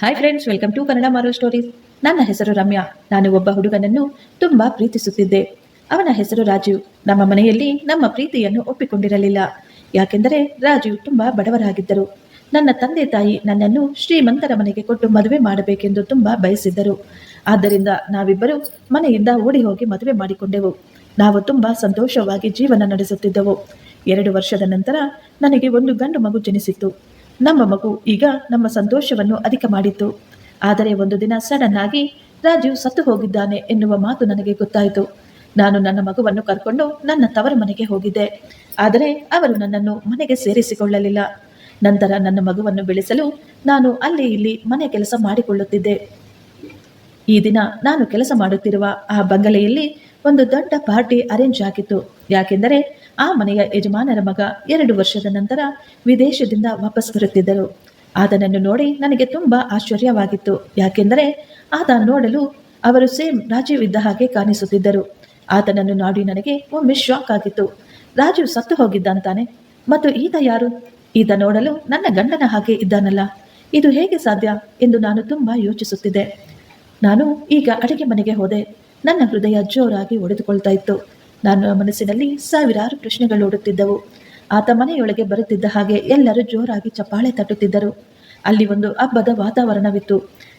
Hi friends welcome to Kannada moral stories ನನ್ನ ಹೆಸರು ರಮ್ಯಾ. ನಾನು ಒಬ್ಬ ಹುಡುಗನನ್ನು ತುಂಬಾ ಪ್ರೀತಿಸುತ್ತಿದ್ದೆ. ಅವನ ಹೆಸರು ರಾಜೀವ್ ನಮ್ಮ ಮನೆಯಲ್ಲಿ ನಮ್ಮ ಪ್ರೀತಿಯನ್ನು ಒಪ್ಪಿಕೊಂಡಿರಲಿಲ್ಲ. ಯಾಕೆಂದರೆ ರಾಜೀವ್ ತುಂಬಾ ಬಡವರಾಗಿದ್ದರು. ನನ್ನ ತಂದೆ ತಾಯಿ ನನ್ನನ್ನು ಶ್ರೀಮಂತರ ಮನೆಗೆ ಕೊಟ್ಟು ಮದುವೆ ಮಾಡಬೇಕೆಂದು ತುಂಬಾ ಬಯಸಿದ್ದರು. ಆದ್ದರಿಂದ ನಾವಿಬ್ಬರು ಮನೆಯಿಂದ ಓಡಿ ಹೋಗಿ ಮದುವೆ ಮಾಡಿಕೊಂಡೆವು. ನಾವು ತುಂಬಾ ಸಂತೋಷವಾಗಿ ಜೀವನ ನಡೆಸುತ್ತಿದ್ದೆವು. ಎರಡು ವರ್ಷದ ನಂತರ ನನಗೆ ಒಂದು ಗಂಡು ಮಗು ಜನಿಸಿತ್ತು. ನಮ್ಮ ಮಗು ಈಗ ನಮ್ಮ ಸಂತೋಷವನ್ನು ಅಧಿಕ ಮಾಡಿತ್ತು ಆದರೆ ಒಂದು ದಿನ ಸಡನ್ ಆಗಿ ರಾಜೀವ್ ಸತ್ತು ಹೋಗಿದ್ದಾನೆ ಎನ್ನುವ ಮಾತು ನನಗೆ ಗೊತ್ತಾಯಿತು. ನಾನು ನನ್ನ ಮಗುವನ್ನು ಕರ್ಕೊಂಡು ನನ್ನ ತವರ ಮನೆಗೆ ಹೋಗಿದ್ದೆ. ಆದರೆ ಅವರು ನನ್ನನ್ನು ಮನೆಗೆ ಸೇರಿಸಿಕೊಳ್ಳಲಿಲ್ಲ. ನಂತರ ನನ್ನ ಮಗುವನ್ನು ಬೆಳೆಸಲು ನಾನು ಅಲ್ಲಿ ಇಲ್ಲಿ ಮನೆ ಕೆಲಸ ಮಾಡಿಕೊಳ್ಳುತ್ತಿದ್ದೆ. ಈ ದಿನ ನಾನು ಕೆಲಸ ಮಾಡುತ್ತಿರುವ ಆ ಬಂಗಲೆಯಲ್ಲಿ ಒಂದು ದೊಡ್ಡ ಪಾರ್ಟಿ ಅರೇಂಜ್ ಆಗಿತ್ತು. ಯಾಕೆಂದರೆ ಆ ಮನೆಯ ಯಜಮಾನರ ಮಗ ಎರಡು ವರ್ಷದ ನಂತರ ವಿದೇಶದಿಂದ ವಾಪಸ್ ಬರುತ್ತಿದ್ದರು. ಆತನನ್ನು ನೋಡಿ ನನಗೆ ತುಂಬಾ ಆಶ್ಚರ್ಯವಾಗಿತ್ತು. ಯಾಕೆಂದರೆ ಆತ ನೋಡಲು ಅವರು ಸೇಮ್ ರಾಜೀವ್ ಇದ್ದ ಹಾಗೆ ಕಾಣಿಸುತ್ತಿದ್ದರು. ಆತನನ್ನು ನೋಡಿ ನನಗೆ ಒಮ್ಮೆ ಶಾಕ್ ಆಗಿತ್ತು. ರಾಜೀವ್ ಸತ್ತು ಹೋಗಿದ್ದಂತಾನೆ ಮತ್ತು ಈತ ಯಾರು? ಈತ ನೋಡಲು ನನ್ನ ಗಂಡನ ಹಾಗೆ ಇದ್ದಾನಲ್ಲ. ಇದು ಹೇಗೆ ಸಾಧ್ಯ ಎಂದು ನಾನು ತುಂಬಾ ಯೋಚಿಸುತ್ತಿದ್ದೆ. ನಾನು ಈಗ ಅಡುಗೆ ಮನೆಗೆ ಹೋದೆ. ನನ್ನ ಹೃದಯ ಜೋರಾಗಿ ಒಡೆದುಕೊಳ್ತಾ ಇತ್ತು. ನನ್ನ ಮನಸ್ಸಿನಲ್ಲಿ ಸಾವಿರಾರು ಪ್ರಶ್ನೆಗಳು ಓಡುತ್ತಿದ್ದವು. ಆತ ಮನೆಯೊಳಗೆ ಬರುತ್ತಿದ್ದ ಹಾಗೆ ಎಲ್ಲರೂ ಜೋರಾಗಿ ಚಪ್ಪಾಳೆ ತಟ್ಟುತ್ತಿದ್ದರು. ಅಲ್ಲಿ ಒಂದು ಹಬ್ಬದ ವಾತಾವರಣವಿತ್ತು.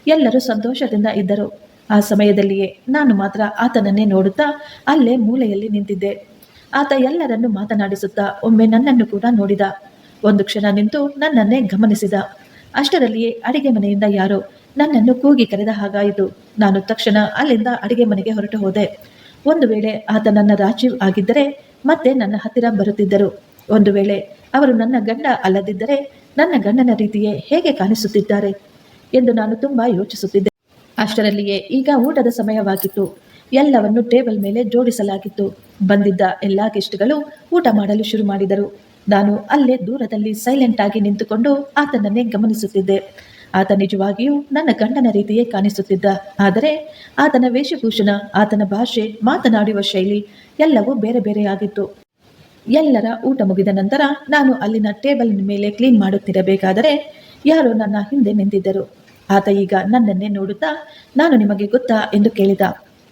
ಎಲ್ಲರೂ ಸಂತೋಷದಿಂದ ಇದ್ದರು. ಆ ಸಮಯದಲ್ಲಿಯೇ ನಾನು ಮಾತ್ರ ಆತನನ್ನೇ ನೋಡುತ್ತಾ ಅಲ್ಲೇ ಮೂಲೆಯಲ್ಲಿ ನಿಂತಿದ್ದೆ. ಆತ ಎಲ್ಲರನ್ನು ಮಾತನಾಡಿಸುತ್ತಾ ಒಮ್ಮೆ ನನ್ನನ್ನು ಕೂಡ ನೋಡಿದ. ಒಂದು ಕ್ಷಣ ನಿಂತು ನನ್ನನ್ನೇ ಗಮನಿಸಿದ. ಅಷ್ಟರಲ್ಲಿಯೇ ಅಡಿಗೆ ಮನೆಯಿಂದ ಯಾರೋ ನನ್ನನ್ನು ಕೂಗಿ ಕರೆದ ಹಾಗಾಯಿತು. ನಾನು ತಕ್ಷಣ ಅಲ್ಲಿಂದ ಅಡಿಗೆ ಮನೆಗೆ ಹೊರಟು ಹೋದೆ. ಒಂದು ವೇಳೆ ಆತ ನನ್ನ ರಾಜೀವ್ ಆಗಿದ್ದರೆ ಮತ್ತೆ ನನ್ನ ಹತ್ತಿರ ಬರುತ್ತಿದ್ದರು. ಒಂದು ವೇಳೆ ಅವರು ನನ್ನ ಗಂಡ ಅಲ್ಲದಿದ್ದರೆ ನನ್ನ ಗಂಡನ ರೀತಿಯೇ ಹೇಗೆ ಕಾಣಿಸುತ್ತಿದ್ದಾರೆ ಎಂದು ನಾನು ತುಂಬಾ ಯೋಚಿಸುತ್ತಿದ್ದೆ. ಅಷ್ಟರಲ್ಲಿಯೇ ಈಗ ಊಟದ ಸಮಯವಾಗಿತ್ತು. ಎಲ್ಲವನ್ನು ಟೇಬಲ್ ಮೇಲೆ ಜೋಡಿಸಲಾಗಿತ್ತು. ಬಂದಿದ್ದ ಎಲ್ಲ ಗೆಸ್ಟ್ಗಳು ಊಟ ಮಾಡಲು ಶುರು ಮಾಡಿದರು. ನಾನು ಅಲ್ಲೇ ದೂರದಲ್ಲಿ ಸೈಲೆಂಟ್ ಆಗಿ ನಿಂತುಕೊಂಡು ಆತನನ್ನೇ ಗಮನಿಸುತ್ತಿದ್ದೆ. ಆತ ನಿಜವಾಗಿಯೂ ನನ್ನ ಗಂಡನ ರೀತಿಯೇ ಕಾಣಿಸುತ್ತಿದ್ದ. ಆದರೆ ಆತನ ವೇಷಭೂಷಣ, ಆತನ ಭಾಷೆ, ಮಾತನಾಡುವ ಶೈಲಿ ಎಲ್ಲವೂ ಬೇರೆ ಬೇರೆಯಾಗಿತ್ತು. ಎಲ್ಲರ ಊಟ ಮುಗಿದ ನಂತರ ನಾನು ಅಲ್ಲಿನ ಟೇಬಲ್ ಮೇಲೆ ಕ್ಲೀನ್ ಮಾಡುತ್ತಿರಬೇಕಾದರೆ ಯಾರೋ ನನ್ನ ಹಿಂದೆ ನಿಂತಿದ್ದರು. ಆತ ಈಗ ನನ್ನನ್ನೇ ನೋಡುತ್ತಾ ನಾನು ನಿಮಗೆ ಗೊತ್ತಾ ಎಂದು ಕೇಳಿದ.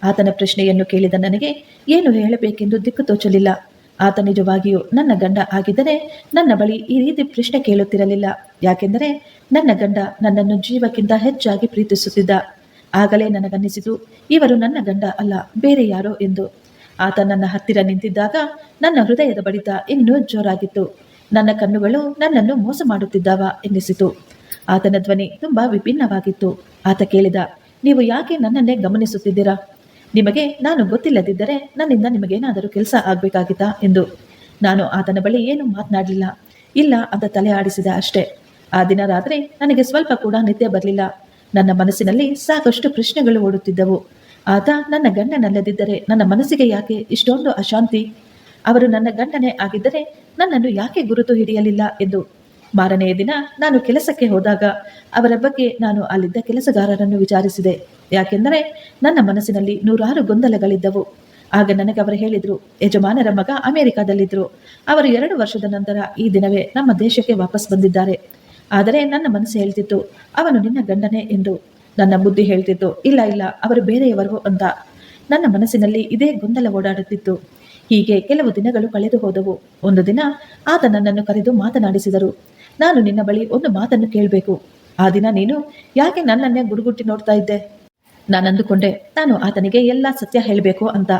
ಆತನ ಪ್ರಶ್ನೆಯನ್ನು ಕೇಳಿದ ನನಗೆ ಏನು ಹೇಳಬೇಕೆಂದು ದಿಕ್ಕು ತೋಚಲಿಲ್ಲ. ಆತ ನಿಜವಾಗಿಯೂ ನನ್ನ ಗಂಡ ಆಗಿದ್ದರೆ ನನ್ನ ಬಳಿ ಈ ರೀತಿ ಪ್ರಶ್ನೆ ಕೇಳುತ್ತಿರಲಿಲ್ಲ. ಯಾಕೆಂದರೆ ನನ್ನ ಗಂಡ ನನ್ನನ್ನು ಜೀವಕ್ಕಿಂತ ಹೆಚ್ಚಾಗಿ ಪ್ರೀತಿಸುತ್ತಿದ್ದ. ಆಗಲೇ ನನಗನ್ನಿಸಿತು ಇವರು ನನ್ನ ಗಂಡ ಅಲ್ಲ, ಬೇರೆ ಯಾರೋ ಎಂದು. ಆತ ನನ್ನ ಹತ್ತಿರ ನಿಂತಿದ್ದಾಗ ನನ್ನ ಹೃದಯದ ಬಡಿತ ಇನ್ನೂ ಜೋರಾಗಿತ್ತು. ನನ್ನ ಕಣ್ಣುಗಳು ನನ್ನನ್ನು ಮೋಸ ಮಾಡುತ್ತಿದ್ದಾವ ಎನ್ನಿಸಿತು. ಆತನ ಧ್ವನಿ ತುಂಬಾ ವಿಭಿನ್ನವಾಗಿತ್ತು. ಆತ ಕೇಳಿದ, ನೀವು ಯಾಕೆ ನನ್ನನ್ನೇ ಗಮನಿಸುತ್ತಿದ್ದೀರಾ? ನಿಮಗೆ ನಾನು ಗೊತ್ತಿಲ್ಲದಿದ್ದರೆ ನನ್ನಿಂದ ನಿಮಗೇನಾದರೂ ಕೆಲಸ ಆಗಬೇಕಾಗಿತ್ತಾ ಎಂದು. ನಾನು ಆತನ ಬಳಿ ಏನು ಮಾತನಾಡಲಿಲ್ಲ. ಇಲ್ಲ ಅಂತ ತಲೆ ಆಡಿಸಿದ ಅಷ್ಟೇ. ಆ ದಿನ ರಾತ್ರಿ ನನಗೆ ಸ್ವಲ್ಪ ಕೂಡ ನಿದ್ದೆ ಬರಲಿಲ್ಲ. ನನ್ನ ಮನಸ್ಸಿನಲ್ಲಿ ಸಾಕಷ್ಟು ಪ್ರಶ್ನೆಗಳು ಓಡುತ್ತಿದ್ದವು. ಆತ ನನ್ನ ಗಂಡನಲ್ಲದಿದ್ದರೆ ನನ್ನ ಮನಸ್ಸಿಗೆ ಯಾಕೆ ಇಷ್ಟೊಂದು ಅಶಾಂತಿ? ಅವರು ನನ್ನ ಗಂಡನೇ ಆಗಿದ್ದರೆ ನನ್ನನ್ನು ಯಾಕೆ ಗುರುತು ಹಿಡಿಯಲಿಲ್ಲ ಎಂದು ಮಾರನೆಯ ದಿನ ನಾನು ಕೆಲಸಕ್ಕೆ ಹೋದಾಗ ಅವರ ಬಗ್ಗೆ ನಾನು ಅಲ್ಲಿದ್ದ ಕೆಲಸಗಾರರನ್ನು ವಿಚಾರಿಸಿದೆ. ಯಾಕೆಂದರೆ ನನ್ನ ಮನಸ್ಸಿನಲ್ಲಿ ನೂರಾರು ಗೊಂದಲಗಳಿದ್ದವು. ಆಗ ನನಗೆ ಅವರು ಹೇಳಿದರು, ಯಜಮಾನರ ಮಗ ಅಮೆರಿಕಾದಲ್ಲಿದ್ದರು ಅವರು ಎರಡು ವರ್ಷದ ನಂತರ ಈ ದಿನವೇ ನಮ್ಮ ದೇಶಕ್ಕೆ ವಾಪಸ್ ಬಂದಿದ್ದಾರೆ. ಆದರೆ ನನ್ನ ಮನಸ್ಸು ಹೇಳ್ತಿತ್ತು, ಅವನು ನಿನ್ನ ಗಂಡನೇ ಎಂದು. ನನ್ನ ಬುದ್ಧಿ ಹೇಳ್ತಿತ್ತು, ಇಲ್ಲ ಇಲ್ಲ, ಅವರು ಬೇರೆಯವರು ಅಂತ ನನ್ನ ಮನಸ್ಸಿನಲ್ಲಿ ಇದೇ ಗೊಂದಲ ಓಡಾಡುತ್ತಿತ್ತು. ಹೀಗೆ ಕೆಲವು ದಿನಗಳು ಕಳೆದು ಹೋದವು ಒಂದು ದಿನ ಆತ ನನ್ನನ್ನು ಕರೆದು ಮಾತನಾಡಿಸಿದರು. ನಾನು ನಿನ್ನ ಬಳಿ ಒಂದು ಮಾತನ್ನು ಕೇಳಬೇಕು. ಆ ದಿನ ನೀನು ಯಾಕೆ ನನ್ನನ್ನೇ ಗುಡುಗುಟ್ಟಿ ನೋಡ್ತಾ ಇದ್ದೆ? ನಾನು ಅಂದುಕೊಂಡೆ ನಾನು ಆತನಿಗೆ ಎಲ್ಲ ಸತ್ಯ ಹೇಳಬೇಕು ಅಂತ.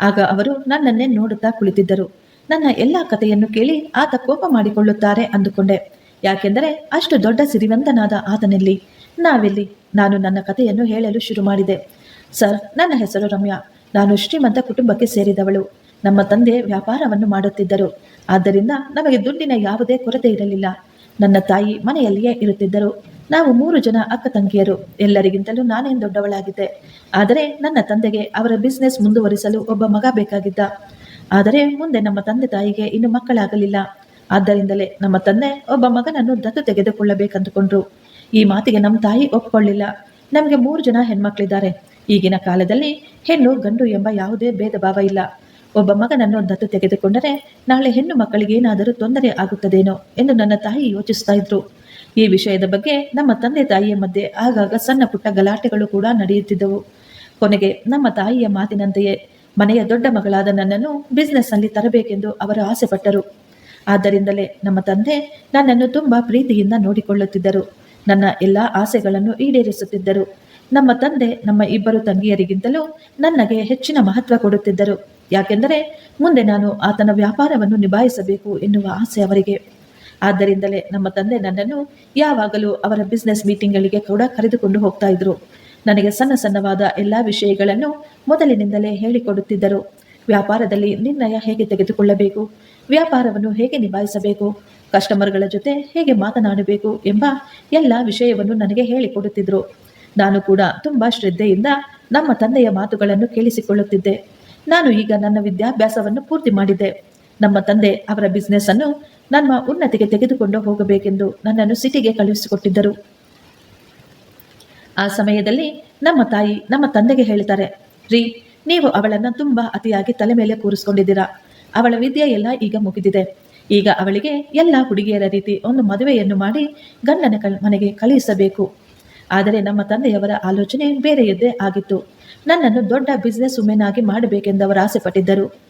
ಆಗ ಅವರು ನನ್ನನ್ನೇ ನೋಡುತ್ತಾ ಕುಳಿತಿದ್ದರು. ನನ್ನ ಎಲ್ಲ ಕಥೆಯನ್ನು ಕೇಳಿ ಆತ ಕೋಪ ಮಾಡಿಕೊಳ್ಳುತ್ತಾರೆ ಅಂದುಕೊಂಡೆ. ಯಾಕೆಂದರೆ ಅಷ್ಟು ದೊಡ್ಡ ಸಿರಿವಂತನಾದ ಆತನಲ್ಲಿ. ನಾವೆಲ್ಲಿ, ನಾನು ನನ್ನ ಕಥೆಯನ್ನು ಹೇಳಲು ಶುರು ಮಾಡಿದೆ. ಸರ್, ನನ್ನ ಹೆಸರು ರಮ್ಯಾ. ನಾನು ಶ್ರೀಮಂತ ಕುಟುಂಬಕ್ಕೆ ಸೇರಿದವಳು. ನಮ್ಮ ತಂದೆ ವ್ಯಾಪಾರವನ್ನು ಮಾಡುತ್ತಿದ್ದರು. ಆದ್ದರಿಂದ ನಮಗೆ ದುಡ್ಡಿನ ಯಾವುದೇ ಕೊರತೆ ಇರಲಿಲ್ಲ. ನನ್ನ ತಾಯಿ ಮನೆಯಲ್ಲಿಯೇ ಇರುತ್ತಿದ್ದರು. ನಾವು ಮೂರು ಜನ ಅಕ್ಕ ತಂಗಿಯರು. ಎಲ್ಲರಿಗಿಂತಲೂ ನಾನೇ ದೊಡ್ಡವಳಾಗಿದ್ದೆ. ಆದರೆ ನನ್ನ ತಂದೆಗೆ ಅವರ ಬಿಸ್ನೆಸ್ ಮುಂದುವರಿಸಲು ಒಬ್ಬ ಮಗ ಬೇಕಾಗಿದ್ದ. ಆದರೆ ಮುಂದೆ ನಮ್ಮ ತಂದೆ ತಾಯಿಗೆ ಇನ್ನು ಮಕ್ಕಳಾಗಲಿಲ್ಲ. ಆದ್ದರಿಂದಲೇ ನಮ್ಮ ತಂದೆ ಒಬ್ಬ ಮಗನನ್ನು ದತ್ತು ತೆಗೆದುಕೊಳ್ಳಬೇಕಂದುಕೊಂಡ್ರು. ಈ ಮಾತಿಗೆ ನಮ್ಮ ತಾಯಿ ಒಪ್ಪಿಕೊಳ್ಳಿಲ್ಲ ನಮಗೆ ಮೂರು ಜನ ಹೆಣ್ಮಕ್ಳಿದ್ದಾರೆ. ಈಗಿನ ಕಾಲದಲ್ಲಿ ಹೆಣ್ಣು ಗಂಡು ಎಂಬ ಯಾವುದೇ ಭೇದ ಭಾವ ಇಲ್ಲ. ಒಬ್ಬ ಮಗನನ್ನು ದತ್ತು ತೆಗೆದುಕೊಂಡರೆ ನಾಳೆ ಹೆಣ್ಣು ಮಕ್ಕಳಿಗೆ ಏನಾದರೂ ತೊಂದರೆ ಆಗುತ್ತದೇನೋ ಎಂದು ನನ್ನ ತಾಯಿ ಯೋಚಿಸ್ತಾ ಇದ್ರು. ಈ ವಿಷಯದ ಬಗ್ಗೆ ನಮ್ಮ ತಂದೆ ತಾಯಿಯ ಮಧ್ಯೆ ಆಗಾಗ ಸಣ್ಣ ಪುಟ್ಟ ಗಲಾಟೆಗಳು ಕೂಡ ನಡೆಯುತ್ತಿದ್ದವು. ಕೊನೆಗೆ ನಮ್ಮ ತಾಯಿಯ ಮಾತಿನಂತೆಯೇ ಮನೆಯ ದೊಡ್ಡ ಮಗಳಾದ ನನ್ನನ್ನು ಬಿಸ್ನೆಸ್ನಲ್ಲಿ ತರಬೇಕೆಂದು ಅವರು ಆಸೆಪಟ್ಟರು. ಆದ್ದರಿಂದಲೇ ನಮ್ಮ ತಂದೆ ನನ್ನನ್ನು ತುಂಬಾ ಪ್ರೀತಿಯಿಂದ ನೋಡಿಕೊಳ್ಳುತ್ತಿದ್ದರು. ನನ್ನ ಎಲ್ಲ ಆಸೆಗಳನ್ನು ಈಡೇರಿಸುತ್ತಿದ್ದರು. ನಮ್ಮ ತಂದೆ ನಮ್ಮ ಇಬ್ಬರು ತಂಗಿಯರಿಗಿಂತಲೂ ನನಗೆ ಹೆಚ್ಚಿನ ಮಹತ್ವ ಕೊಡುತ್ತಿದ್ದರು. ಯಾಕೆಂದರೆ ಮುಂದೆ ನಾನು ಆತನ ವ್ಯಾಪಾರವನ್ನು ನಿಭಾಯಿಸಬೇಕು ಎನ್ನುವ ಆಸೆ ಅವರಿಗೆ. ಆದ್ದರಿಂದಲೇ ನಮ್ಮ ತಂದೆ ನನ್ನನ್ನು ಯಾವಾಗಲೂ ಅವರ ಬಿಸ್ನೆಸ್ ಮೀಟಿಂಗ್ಗಳಿಗೆ ಕೂಡ ಕರೆದುಕೊಂಡು ಹೋಗ್ತಾ ಇದ್ರು. ನನಗೆ ಸಣ್ಣ ಸಣ್ಣವಾದ ಎಲ್ಲ ವಿಷಯಗಳನ್ನು ಮೊದಲಿನಿಂದಲೇ ಹೇಳಿಕೊಡುತ್ತಿದ್ದರು. ವ್ಯಾಪಾರದಲ್ಲಿ ನಿರ್ಣಯ ಹೇಗೆ ತೆಗೆದುಕೊಳ್ಳಬೇಕು? ವ್ಯಾಪಾರವನ್ನು ಹೇಗೆ ನಿಭಾಯಿಸಬೇಕು? ಕಸ್ಟಮರ್ಗಳ ಜೊತೆ ಹೇಗೆ ಮಾತನಾಡಬೇಕು ಎಂಬ ಎಲ್ಲ ವಿಷಯವನ್ನು ನನಗೆ ಹೇಳಿಕೊಡುತ್ತಿದ್ದರು ನಾನು ಕೂಡ ತುಂಬ ಶ್ರದ್ಧೆಯಿಂದ ನಮ್ಮ ತಂದೆಯ ಮಾತುಗಳನ್ನು ಕೇಳಿಸಿಕೊಳ್ಳುತ್ತಿದ್ದೆ. ನಾನು ಈಗ ನನ್ನ ವಿದ್ಯಾಭ್ಯಾಸವನ್ನು ಪೂರ್ತಿ ಮಾಡಿದ್ದೆ ನಮ್ಮ ತಂದೆ ಅವರ ಬಿಸ್ನೆಸ್ ಅನ್ನು ನಮ್ಮ ಉನ್ನತಿಗೆ ತೆಗೆದುಕೊಂಡು ಹೋಗಬೇಕೆಂದು ನನ್ನನ್ನು ಸಿಟಿಗೆ ಕಳುಹಿಸಿಕೊಟ್ಟಿದ್ದರು. ಆ ಸಮಯದಲ್ಲಿ ನಮ್ಮ ತಾಯಿ ನಮ್ಮ ತಂದೆಗೆ ಹೇಳ್ತಾರೆ ರೀ, ನೀವು ಅವಳನ್ನು ತುಂಬಾ ಅತಿಯಾಗಿ ತಲೆ ಮೇಲೆ ಕೂರಿಸ್ಕೊಂಡಿದ್ದೀರಾ. ಅವಳ ವಿದ್ಯೆ ಎಲ್ಲ ಈಗ ಮುಗಿದಿದೆ. ಈಗ ಅವಳಿಗೆ ಎಲ್ಲ ಹುಡುಗಿಯರ ರೀತಿ ಒಂದು ಮದುವೆಯನ್ನು ಮಾಡಿ ಗಂಡನ ಮನೆಗೆ ಕಳುಹಿಸಬೇಕು. ಆದರೆ ನಮ್ಮ ತಂದೆಯವರ ಆಲೋಚನೆ ಬೇರೆಯದ್ದೇ ಆಗಿತ್ತು. ನನ್ನನ್ನು ದೊಡ್ಡ ಬಿಸ್ನೆಸ್ ವುಮೆನ್ ಆಗಿ ಮಾಡಬೇಕೆಂದವರು ಆಸೆ ಪಟ್ಟಿದ್ದರು